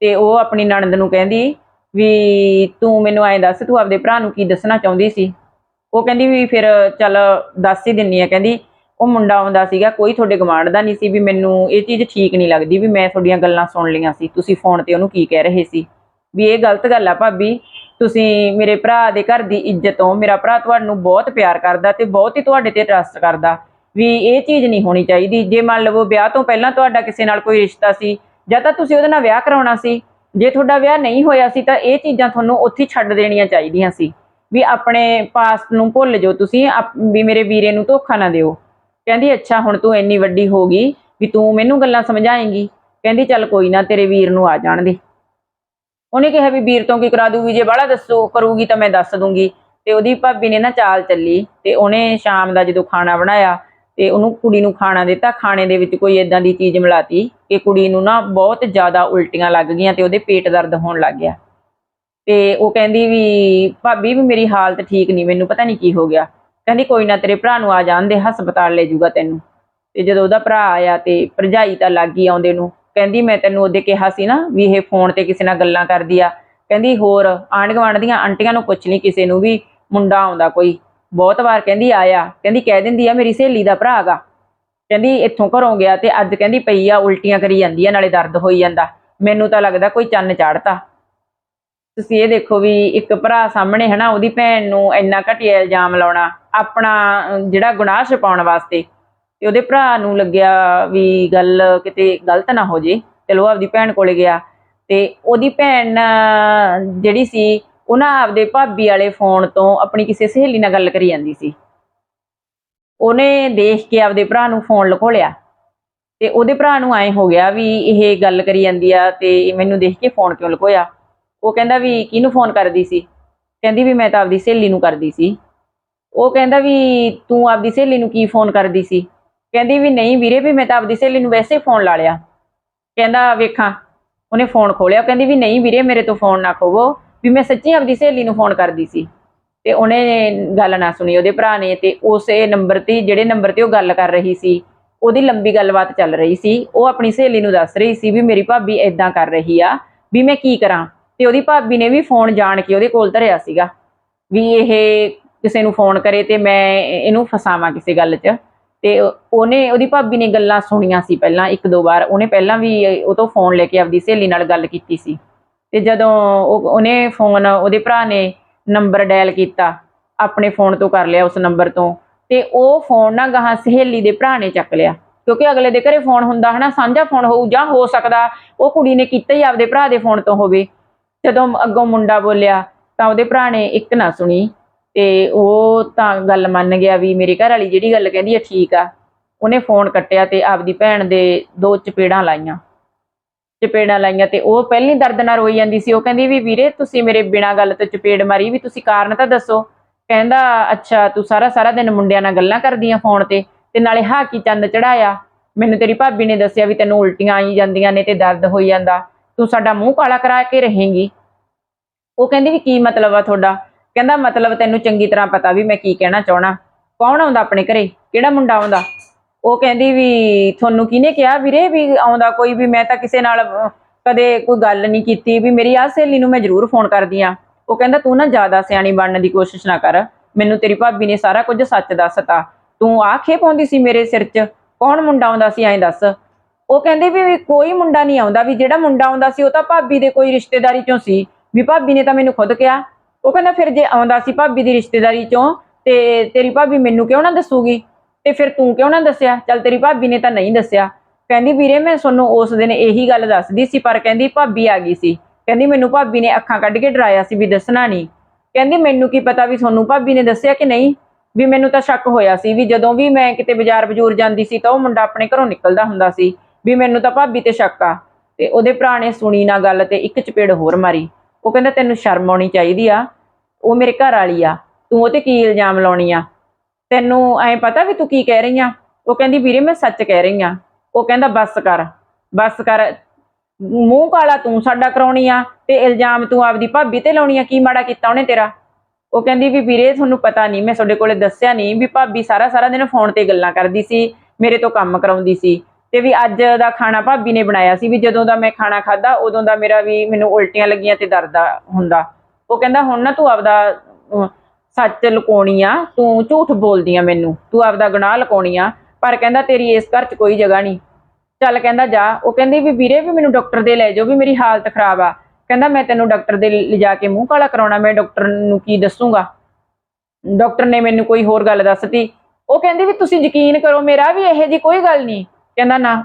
ਤੇ ਉਹ ਆਪਣੀ ਨਣਦ ਨੂੰ ਕਹਿੰਦੀ ਵੀ ਤੂੰ ਮੈਨੂੰ ਐਂ ਦੱਸ, ਤੂੰ ਆਪਦੇ ਭਰਾ ਨੂੰ ਕੀ ਦੱਸਣਾ ਚਾਹੁੰਦੀ ਸੀ? ਉਹ ਕਹਿੰਦੀ ਵੀ ਫਿਰ ਚੱਲ ਦੱਸ ਹੀ ਦਿੰਨੀ ਆ। ਕਹਿੰਦੀ ਉਹ ਮੁੰਡਾ ਆਉਂਦਾ ਸੀਗਾ, ਕੋਈ ਤੁਹਾਡੇ ਗਵਾਂਢ ਦਾ ਨਹੀਂ ਸੀ ਵੀ ਮੈਨੂੰ ਇਹ ਚੀਜ਼ ਠੀਕ ਨਹੀਂ ਲੱਗਦੀ ਵੀ ਮੈਂ ਤੁਹਾਡੀਆਂ ਗੱਲਾਂ ਸੁਣ ਲਈਆਂ ਸੀ। ਤੁਸੀਂ ਫੋਨ ਤੇ ਉਹਨੂੰ ਕੀ ਕਹਿ ਰਹੇ ਸੀ? ਵੀ ਇਹ ਗਲਤ ਗੱਲ ਆ ਭਾਬੀ, ਤੁਸੀਂ ਮੇਰੇ ਭਰਾ ਦੇ ਘਰ ਦੀ ਇੱਜ਼ਤ ਹੋ, ਮੇਰਾ ਭਰਾ ਤੁਹਾਨੂੰ ਬਹੁਤ ਪਿਆਰ ਕਰਦਾ ਤੇ ਬਹੁਤ ਹੀ ਤੁਹਾਡੇ ਤੇ ਟਰਸਟ ਕਰਦਾ। ਵੀ ਇਹ ਚੀਜ਼ ਨਹੀਂ ਹੋਣੀ ਚਾਹੀਦੀ। ਜੇ ਮੰਨ ਲਵੋ ਵਿਆਹ ਤੋਂ ਪਹਿਲਾਂ ਤੁਹਾਡਾ ਕਿਸੇ ਨਾਲ ਕੋਈ ਰਿਸ਼ਤਾ ਸੀ, ਜਾਂ ਤਾਂ ਤੁਸੀਂ ਉਹਦੇ ਨਾਲ ਵਿਆਹ ਕਰਾਉਣਾ ਸੀ, ਜੇ ਤੁਹਾਡਾ ਵਿਆਹ ਨਹੀਂ ਹੋਇਆ ਸੀ ਤਾਂ ਇਹ ਚੀਜ਼ਾਂ ਤੁਹਾਨੂੰ ਉੱਥੇ ਛੱਡ ਦੇਣੀਆਂ ਚਾਹੀਦੀਆਂ ਸੀ। ਵੀ ਆਪਣੇ ਪਾਸਟ ਨੂੰ ਭੁੱਲ ਜਾਓ ਤੁਸੀਂ ਵੀ ਮੇਰੇ ਵੀਰੇ ਨੂੰ ਧੋਖਾ ਨਾ ਦਿਓ। ਕਹਿੰਦੀ, ਅੱਛਾ, ਹੁਣ ਤੂੰ ਇੰਨੀ ਵੱਡੀ ਹੋ ਗਈ ਵੀ ਤੂੰ ਮੈਨੂੰ ਗੱਲਾਂ ਸਮਝਾਏਂਗੀ। ਕਹਿੰਦੀ, ਚੱਲ ਕੋਈ ਨਾ, ਤੇਰੇ ਵੀਰ ਨੂੰ ਆ ਜਾਣ ਦੇ। ਉਹਨੇ ਕਿਹਾ ਵੀ ਵੀਰ ਤੋਂ ਕੀ ਕਰਾ ਦੂਗੀ? ਜੇ ਬਾਹਲਾ ਦੱਸੋ, ਕਰੂਗੀ ਤਾਂ ਮੈਂ ਦੱਸ ਦੂੰਗੀ। ਤੇ ਉਹਦੀ ਭਾਬੀ ਨੇ ਨਾ ਚਾਲ ਚੱਲੀ ਤੇ ਉਹਨੇ ਸ਼ਾਮ ਦਾ ਜਦੋਂ ਖਾਣਾ ਬਣਾਇਆ ਤੇ ਉਹਨੂੰ ਕੁੜੀ ਨੂੰ ਖਾਣਾ ਦਿੱਤਾ, ਖਾਣੇ ਦੇ ਵਿੱਚ ਕੋਈ ਇਦਾਂ ਦੀ ਚੀਜ਼ ਮਿਲਾਤੀ ਕਿ ਕੁੜੀ ਨੂੰ ਨਾ ਬਹੁਤ ਜ਼ਿਆਦਾ ਉਲਟੀਆਂ ਲੱਗ ਗਈਆਂ ਤੇ ਉਹਦੇ ਪੇਟ ਦਰਦ ਹੋਣ ਲੱਗ ਗਿਆ। ਤੇ ਉਹ ਕਹਿੰਦੀ ਵੀ, ਭਾਬੀ, ਵੀ ਮੇਰੀ ਹਾਲਤ ਠੀਕ ਨਹੀਂ, ਮੈਨੂੰ ਪਤਾ ਨਹੀਂ ਕੀ ਹੋ ਗਿਆ। ਕਹਿੰਦੀ, ਕੋਈ ਨਾ ਤੇਰੇ ਭਰਾ ਨੂੰ ਆ ਜਾਂਦੇ ਹਸਪਤਾਲ ਲੈ ਜਾਊਗਾ ਤੈਨੂੰ। ਤੇ ਜਦੋਂ ਉਹਦਾ ਭਰਾ ਆਇਆ ਤੇ ਭਰਜਾਈ ਤਾਂ ਲੱਗ ਗਈ ਆਉਂਦੇ ਨੂੰ। ਕਹਿੰਦੀ, ਮੈਂ ਤੈਨੂੰ ਉਹਦੇ ਕਿਹਾ ਸੀ ਨਾ ਵੀ ਇਹ ਫੋਨ ਤੇ ਕਿਸੇ ਨਾਲ ਗੱਲਾਂ ਕਰਦੀ ਆ। ਕਹਿੰਦੀ, ਹੋਰ ਆਂਢ ਗੁਆਂਢ ਦੀਆਂ ਆਂਟੀਆਂ ਨੂੰ ਪੁੱਛ ਲਈ ਕਿਸੇ ਨੂੰ ਵੀ ਮੁੰਡਾ ਆਉਂਦਾ ਕੋਈ। ਬਹੁਤ ਵਾਰ ਕਹਿੰਦੀ, ਆਇਆ। ਕਹਿੰਦੀ, ਕਹਿ ਦਿੰਦੀ ਆ, ਮੇਰੀ ਸਹੇਲੀ ਦਾ ਭਰਾ ਹੈਗਾ ਕਹਿੰਦੀ, ਇੱਥੋਂ ਘਰੋਂ ਗਿਆ ਤੇ ਅੱਜ ਕਹਿੰਦੀ ਪਈ ਆ, ਉਲਟੀਆਂ ਕਰੀ ਜਾਂਦੀ ਆ, ਨਾਲੇ ਦਰਦ ਹੋਈ ਜਾਂਦਾ। ਮੈਨੂੰ ਤਾਂ ਲੱਗਦਾ ਕੋਈ ਚੰਨ ਚਾੜਤਾ। ਤੁਸੀਂ ਇਹ ਦੇਖੋ ਵੀ ਇੱਕ ਭਰਾ ਸਾਹਮਣੇ, ਹਨਾ, ਉਹਦੀ ਭੈਣ ਨੂੰ ਇੰਨਾ ਘਟੀਆ ਇਲਜ਼ਾਮ ਲਾਉਣਾ, ਆਪਣਾ ਜਿਹੜਾ ਗੁਨਾਹ ਛਪਾਉਣ ਵਾਸਤੇ। ਤੇ ਉਹਦੇ ਭਰਾ ਨੂੰ ਲੱਗਿਆ ਵੀ ਗੱਲ ਕਿਤੇ ਗਲਤ ਨਾ ਹੋ ਜੇ। ਚਲੋ ਆਪਦੀ ਭੈਣ ਕੋਲੇ ਗਿਆ। ਤੇ ਉਹਦੀ ਭੈਣ ਜਿਹੜੀ ਸੀ ਉਹਨਾਂ ਆਪਦੇ ਭਾਬੀ ਵਾਲੇ ਫੋਨ ਤੋਂ ਆਪਣੀ ਕਿਸੇ ਸਹੇਲੀ ਨਾਲ ਗੱਲ ਕਰੀ ਜਾਂਦੀ ਸੀ। ਉਹਨੇ ਦੇਖ ਕੇ ਆਪਦੇ ਭਰਾ ਨੂੰ ਫੋਨ ਲਕੋ ਲਿਆ। ਤੇ ਉਹਦੇ ਭਰਾ ਨੂੰ ਐ ਹੋ ਗਿਆ ਵੀ ਇਹ ਗੱਲ ਕਰੀ ਜਾਂਦੀ ਆ ਤੇ ਮੈਨੂੰ ਦੇਖ ਕੇ ਫੋਨ ਕਿਉਂ ਲਕੋਇਆ? ਉਹ ਕਹਿੰਦਾ ਵੀ ਕਿਹਨੂੰ ਫੋਨ ਕਰਦੀ ਸੀ? ਕਹਿੰਦੀ ਵੀ ਮੈਂ ਤਾਂ ਆਪਦੀ ਸਹੇਲੀ ਨੂੰ ਕਰਦੀ ਸੀ। ਉਹ ਕਹਿੰਦਾ ਵੀ ਤੂੰ ਆਪਦੀ ਸਹੇਲੀ ਨੂੰ ਕੀ ਫੋਨ ਕਰਦੀ ਸੀ? ਕਹਿੰਦੀ ਵੀ ਨਹੀਂ ਵੀਰੇ, ਵੀ ਮੈਂ ਤਾਂ ਆਪਦੀ ਸਹੇਲੀ ਨੂੰ ਵੈਸੇ ਫੋਨ ਲਾ ਲਿਆ। ਕਹਿੰਦਾ ਵੇਖਾਂ, ਉਹਨੇ ਫੋਨ ਖੋਲਿਆ। ਉਹ ਕਹਿੰਦੀ ਵੀ ਨਹੀਂ ਵੀਰੇ, ਮੇਰੇ ਤੋਂ ਫੋਨ ਨਾ ਖੋਵੋ। ਵੀ ਮੈਂ ਸੱਚੀ ਆਪਦੀ ਸਹੇਲੀ ਨੂੰ ਫੋਨ ਕਰਦੀ ਸੀ। ਤੇ ਉਹਨੇ ਗੱਲ ਨਾ ਸੁਣੀ, ਉਹਦੇ ਭਰਾ ਨੇ ਤੇ ਉਸੇ ਨੰਬਰ ਤੇ, ਜਿਹੜੇ ਨੰਬਰ ਤੇ ਉਹ ਗੱਲ ਕਰ ਰਹੀ ਸੀ, ਉਹਦੀ ਲੰਬੀ ਗੱਲਬਾਤ ਚੱਲ ਰਹੀ ਸੀ। ਉਹ ਆਪਣੀ ਸਹੇਲੀ ਨੂੰ ਦੱਸ ਰਹੀ ਸੀ ਵੀ ਮੇਰੀ ਭਾਬੀ ਐਦਾਂ ਕਰ ਰਹੀ ਆ, ਵੀ ਮੈਂ ਕੀ ਕਰਾਂ? ਤੇ ਉਹਦੀ ਭਾਬੀ ਨੇ ਵੀ ਫੋਨ ਜਾਣ ਕੇ ਉਹਦੇ ਕੋਲ ਧਰਿਆ ਸੀਗਾ ਵੀ ਇਹ ਕਿਸੇ ਨੂੰ ਫੋਨ ਕਰੇ ਤੇ ਮੈਂ ਇਹਨੂੰ ਫਸਾਵਾਂ ਕਿਸੇ ਗੱਲ 'ਚ। ਤੇ ਉਹਨੇ, ਉਹਦੀ ਭਾਬੀ ਨੇ ਗੱਲਾਂ ਸੁਣੀਆਂ ਸੀ ਪਹਿਲਾਂ, ਇੱਕ ਦੋ ਵਾਰ। ਉਹਨੇ ਪਹਿਲਾਂ ਵੀ ਉਹ ਤੋਂ ਫੋਨ ਲੈ ਕੇ ਆਪਦੀ ਸਹੇਲੀ ਨਾਲ ਗੱਲ ਕੀਤੀ ਸੀ। ਤੇ ਜਦੋਂ ਉਹਨੇ ਫੋਨ, ਉਹਦੇ ਭਰਾ ਨੇ ਨੰਬਰ ਡਾਇਲ ਕੀਤਾ, ਆਪਣੇ ਫੋਨ ਤੋਂ ਕਰ ਲਿਆ ਉਸ ਨੰਬਰ ਤੋਂ। ਤੇ ਉਹ ਫੋਨ ਨਾ ਗਾਹਾਂ ਸਹੇਲੀ ਦੇ ਭਰਾ ਨੇ ਚੱਕ ਲਿਆ। ਕਿਉਂਕਿ ਅਗਲੇ ਦੇ ਘਰੇ ਫੋਨ ਹੁੰਦਾ ਹਨਾ, ਸਾਂਝਾ ਫੋਨ ਹੋਊ ਜਾਂ ਹੋ ਸਕਦਾ ਉਹ ਕੁੜੀ ਨੇ ਕੀਤਾ ਹੀ ਆਪਦੇ ਭਰਾ ਦੇ ਫੋਨ ਤੋਂ ਹੋਵੇ। ਜਦੋਂ ਅੱਗੋਂ ਮੁੰਡਾ ਬੋਲਿਆ, ਤਾਂ ਉਹਦੇ ਭਰਾ ਨੇ ਇੱਕ ਨਾ ਸੁਣੀ ਤੇ ਉਹ ਤਾਂ ਗੱਲ ਮੰਨ ਗਿਆ ਵੀ ਮੇਰੇ ਘਰ ਵਾਲੀ ਜਿਹੜੀ ਗੱਲ ਕਹਿੰਦੀ ਆ, ਠੀਕ ਆ। ਉਹਨੇ ਫੋਨ ਕੱਟਿਆ ਤੇ ਆਪਦੀ ਭੈਣ ਦੇ ਦੋ ਚਪੇੜਾਂ ਲਾਈਆਂ। ਚਪੇੜਾਂ ਲਾਈਆਂ ਤੇ ਉਹ ਪਹਿਲੀ ਦਰਦ ਨਾਲ ਰੋਈ ਜਾਂਦੀ ਸੀ। ਉਹ ਕਹਿੰਦੀ ਵੀ ਵੀਰੇ, ਤੁਸੀਂ ਮੇਰੇ ਬਿਨਾਂ ਗੱਲ ਤੋਂ ਚਪੇੜ ਮਾਰੀ ਵੀ ਤੁਸੀਂ ਕਾਰਨ ਤਾਂ ਦੱਸੋ। ਕਹਿੰਦਾ, ਅੱਛਾ, ਤੂੰ ਸਾਰਾ ਸਾਰਾ ਦਿਨ ਮੁੰਡਿਆਂ ਨਾਲ ਗੱਲਾਂ ਕਰਦੀਆਂ ਫੋਨ ਤੇ ਤੇ ਨਾਲੇ ਹਾਕੀ ਚੰਦ ਚੜਾਇਆ ਮੈਨੂੰ ਤੇਰੀ ਭਾਬੀ ਨੇ ਦੱਸਿਆ ਵੀ ਤੈਨੂੰ ਉਲਟੀਆਂ ਆਈ ਜਾਂਦੀਆਂ ਨੇ ਤੇ ਦਰਦ ਹੋਈ ਜਾਂਦਾ। ਤੂੰ ਸਾਡਾ ਮੂੰਹ ਕਾਲਾ ਕਰਾ ਕੇ ਰਹੇਂਗੀ। ਉਹ ਕਹਿੰਦੀ ਵੀ ਕੀ ਮਤਲਬ ਆ ਤੁਹਾਡਾ? ਕਹਿੰਦਾ ਮਤਲਬ ਤੈਨੂੰ ਚੰਗੀ ਤਰ੍ਹਾਂ ਪਤਾ ਵੀ ਮੈਂ ਕੀ ਕਹਿਣਾ ਚਾਹਣਾ। ਕੌਣ ਆਉਂਦਾ ਆਪਣੇ ਘਰੇ? ਕਿਹੜਾ ਮੁੰਡਾ ਆਉਂਦਾ? ਉਹ ਕਹਿੰਦੀ ਵੀ ਤੁਹਾਨੂੰ ਕਿਹਨੇ ਕਿਹਾ ਵੀਰੇ ਵੀ ਆਉਂਦਾ ਕੋਈ ਵੀ ਮੈਂ ਤਾਂ ਕਿਸੇ ਨਾਲ ਕਦੇ ਕੋਈ ਗੱਲ ਨਹੀਂ ਕੀਤੀ ਵੀ ਮੇਰੀ ਆਹ ਸਹੇਲੀ ਨੂੰ ਮੈਂ ਜ਼ਰੂਰ ਫੋਨ ਕਰਦੀ ਆ। ਉਹ ਕਹਿੰਦਾ ਤੂੰ ਨਾ ਜ਼ਿਆਦਾ ਸਿਆਣੀ ਬਣਨ ਦੀ ਕੋਸ਼ਿਸ਼ ਨਾ ਕਰ। ਮੈਨੂੰ ਤੇਰੀ ਭਾਬੀ ਨੇ ਸਾਰਾ ਕੁਝ ਸੱਚ ਦੱਸਤਾ। ਤੂੰ ਆਖੇ ਪਾਉਂਦੀ ਸੀ ਮੇਰੇ ਸਿਰ 'ਚ? ਕੌਣ ਮੁੰਡਾ ਆਉਂਦਾ ਸੀ ਐਂ ਦੱਸ? ਉਹ ਕਹਿੰਦੇ ਵੀ ਕੋਈ ਮੁੰਡਾ ਨਹੀਂ ਆਉਂਦਾ, ਵੀ ਜਿਹੜਾ ਮੁੰਡਾ ਆਉਂਦਾ ਸੀ ਉਹ ਤਾਂ ਭਾਬੀ ਦੇ ਕੋਈ ਰਿਸ਼ਤੇਦਾਰੀ ਚੋਂ ਸੀ, ਵੀ ਭਾਬੀ ਨੇ ਤਾਂ ਮੈਨੂੰ ਖੁਦ ਕਿਹਾ। ਉਹ ਕਹਿੰਦਾ ਫਿਰ ਜੇ ਆਉਂਦਾ ਸੀ ਭਾਬੀ ਦੀ ਰਿਸ਼ਤੇਦਾਰੀ ਚੋਂ, ਤੇ ਤੇਰੀ ਭਾਬੀ ਮੈਨੂੰ ਕਿਉਂ ਨਾ ਦੱਸੂਗੀ? ਤੇ ਫਿਰ ਤੂੰ ਕਿਉਂ ਨਾ ਦੱਸਿਆ? ਚੱਲ ਤੇਰੀ ਭਾਬੀ ਨੇ ਤਾਂ ਨਹੀਂ ਦੱਸਿਆ। ਕਹਿੰਦੀ ਵੀਰੇ, ਮੈਂ ਤੁਹਾਨੂੰ ਉਸ ਦਿਨ ਇਹੀ ਗੱਲ ਦੱਸਦੀ ਸੀ, ਪਰ ਕਹਿੰਦੀ ਭਾਬੀ ਆ ਗਈ ਸੀ। ਕਹਿੰਦੀ ਮੈਨੂੰ ਭਾਬੀ ਨੇ ਅੱਖਾਂ ਕੱਢ ਕੇ ਡਰਾਇਆ ਸੀ ਵੀ ਦੱਸਣਾ ਨਹੀਂ। ਕਹਿੰਦੀ ਮੈਨੂੰ ਕੀ ਪਤਾ ਵੀ ਤੁਹਾਨੂੰ ਭਾਬੀ ਨੇ ਦੱਸਿਆ ਕਿ ਨਹੀਂ? ਵੀ ਮੈਨੂੰ ਤਾਂ ਸ਼ੱਕ ਹੋਇਆ ਸੀ ਵੀ ਜਦੋਂ ਵੀ ਮੈਂ ਕਿਤੇ ਬਾਜ਼ਾਰ ਬਜੂਰ ਜਾਂਦੀ ਸੀ ਤਾਂ ਉਹ ਮੁੰਡਾ ਆਪਣੇ ਘਰੋਂ ਨਿਕਲਦਾ ਹੁੰਦਾ ਸੀ। ਵੀ ਮੈਨੂੰ ਤਾਂ ਭਾਬੀ ਤੇ ਸ਼ੱਕ ਆ। ਤੇ ਉਹਦੇ ਭਰਾ ਨੇ ਸੁਣੀ ਨਾ ਗੱਲ ਤੇ ਇੱਕ ਚਪੇੜ ਹੋਰ ਮਾਰੀ। ਉਹ ਕਹਿੰਦਾ, ਤੈਨੂੰ ਸ਼ਰਮ ਆਉਣੀ ਚਾਹੀਦੀ ਆ। ਉਹ ਮੇਰੇ ਘਰ ਵਾਲੀ ਆ। ਤੂੰ ਉਹ ਤੇ ਕੀ ਇਲਜ਼ਾਮ ਲਾਉਣੀ ਆ? ਤੈਨੂੰ ਐਂ ਪਤਾ ਵੀ ਤੂੰ ਕੀ ਕਹਿ ਰਹੀ ਆ? ਉਹ ਕਹਿੰਦੀ, ਵੀਰੇ, ਮੈਂ ਸੱਚ ਕਹਿ ਰਹੀ ਆ। ਉਹ ਕਹਿੰਦਾ, ਬੱਸ ਕਰ ਬੱਸ ਕਰ। ਮੂੰਹ ਕਾਲਾ ਤੂੰ ਸਾਡਾ ਕਰਾਉਣੀ ਆ ਤੇ ਇਲਜ਼ਾਮ ਤੂੰ ਆਪਦੀ ਭਾਬੀ ਤੇ ਲਾਉਣੀ ਆ। ਕੀ ਮਾੜਾ ਕੀਤਾ ਉਹਨੇ ਤੇਰਾ? ਉਹ ਕਹਿੰਦੀ, ਵੀ ਵੀਰੇ, ਤੁਹਾਨੂੰ ਪਤਾ ਨਹੀਂ, ਮੈਂ ਤੁਹਾਡੇ ਕੋਲੇ ਦੱਸਿਆ ਨਹੀਂ ਵੀ ਭਾਬੀ ਸਾਰਾ ਸਾਰਾ ਦਿਨ ਫੋਨ ਤੇ ਗੱਲਾਂ ਕਰਦੀ ਸੀ, ਮੇਰੇ ਤੋਂ ਕੰਮ ਕਰਾਉਂਦੀ ਸੀ। ਤੇ ਵੀ ਅੱਜ ਦਾ ਖਾਣਾ ਭਾਬੀ ਨੇ ਬਣਾਇਆ ਸੀ ਵੀ ਜਦੋਂ ਦਾ ਮੈਂ ਖਾਣਾ ਖਾਦਾ ਉਦੋਂ ਦਾ ਮੇਰਾ ਵੀ ਮੈਨੂੰ ਉਲਟੀਆਂ ਲੱਗੀਆਂ ਤੇ ਦਰਦ ਆ- ਹੁੰਦਾ। ਉਹ ਕਹਿੰਦਾ, ਹੁਣ ਨਾ ਤੂੰ ਆਪਦਾ ਸੱਚ ਲੁਕਾਉਣੀ ਆ, ਤੂੰ ਝੂਠ ਬੋਲਦੀ ਆ ਮੈਨੂੰ। ਤੂੰ ਆਪਦਾ ਗੁਨਾਹ ਲੁਕਾਉਣੀ ਆ, ਪਰ ਕਹਿੰਦਾ, ਤੇਰੀ ਇਸ ਘਰ 'ਚ ਕੋਈ ਜਗ੍ਹਾ ਨਹੀਂ। ਚੱਲ ਕਹਿੰਦਾ, ਜਾ। ਉਹ ਕਹਿੰਦੀ ਵੀ, ਵੀਰੇ, ਵੀ ਮੈਨੂੰ ਡਾਕਟਰ ਦੇ ਲੈ ਜਾਓ ਵੀ ਮੇਰੀ ਹਾਲਤ ਖਰਾਬ ਆ। ਕਹਿੰਦਾ, ਮੈਂ ਤੈਨੂੰ ਡਾਕਟਰ ਦੇ ਲਿਜਾ ਕੇ ਮੂੰਹ ਕਾਲਾ ਕਰਾਉਣਾ, ਮੈਂ ਡਾਕਟਰ ਨੂੰ ਕੀ ਦੱਸੂਗਾ? ਡਾਕਟਰ ਨੇ ਮੈਨੂੰ ਕੋਈ ਹੋਰ ਗੱਲ ਦੱਸਤੀ। ਉਹ ਕਹਿੰਦੀ ਵੀ, ਤੁਸੀਂ ਯਕੀਨ ਕਰੋ, ਮੇਰਾ ਵੀ ਇਹੋ ਜੀ ਕੋਈ ਗੱਲ ਨਹੀਂ। ਕਹਿੰਦਾ ਨਾ,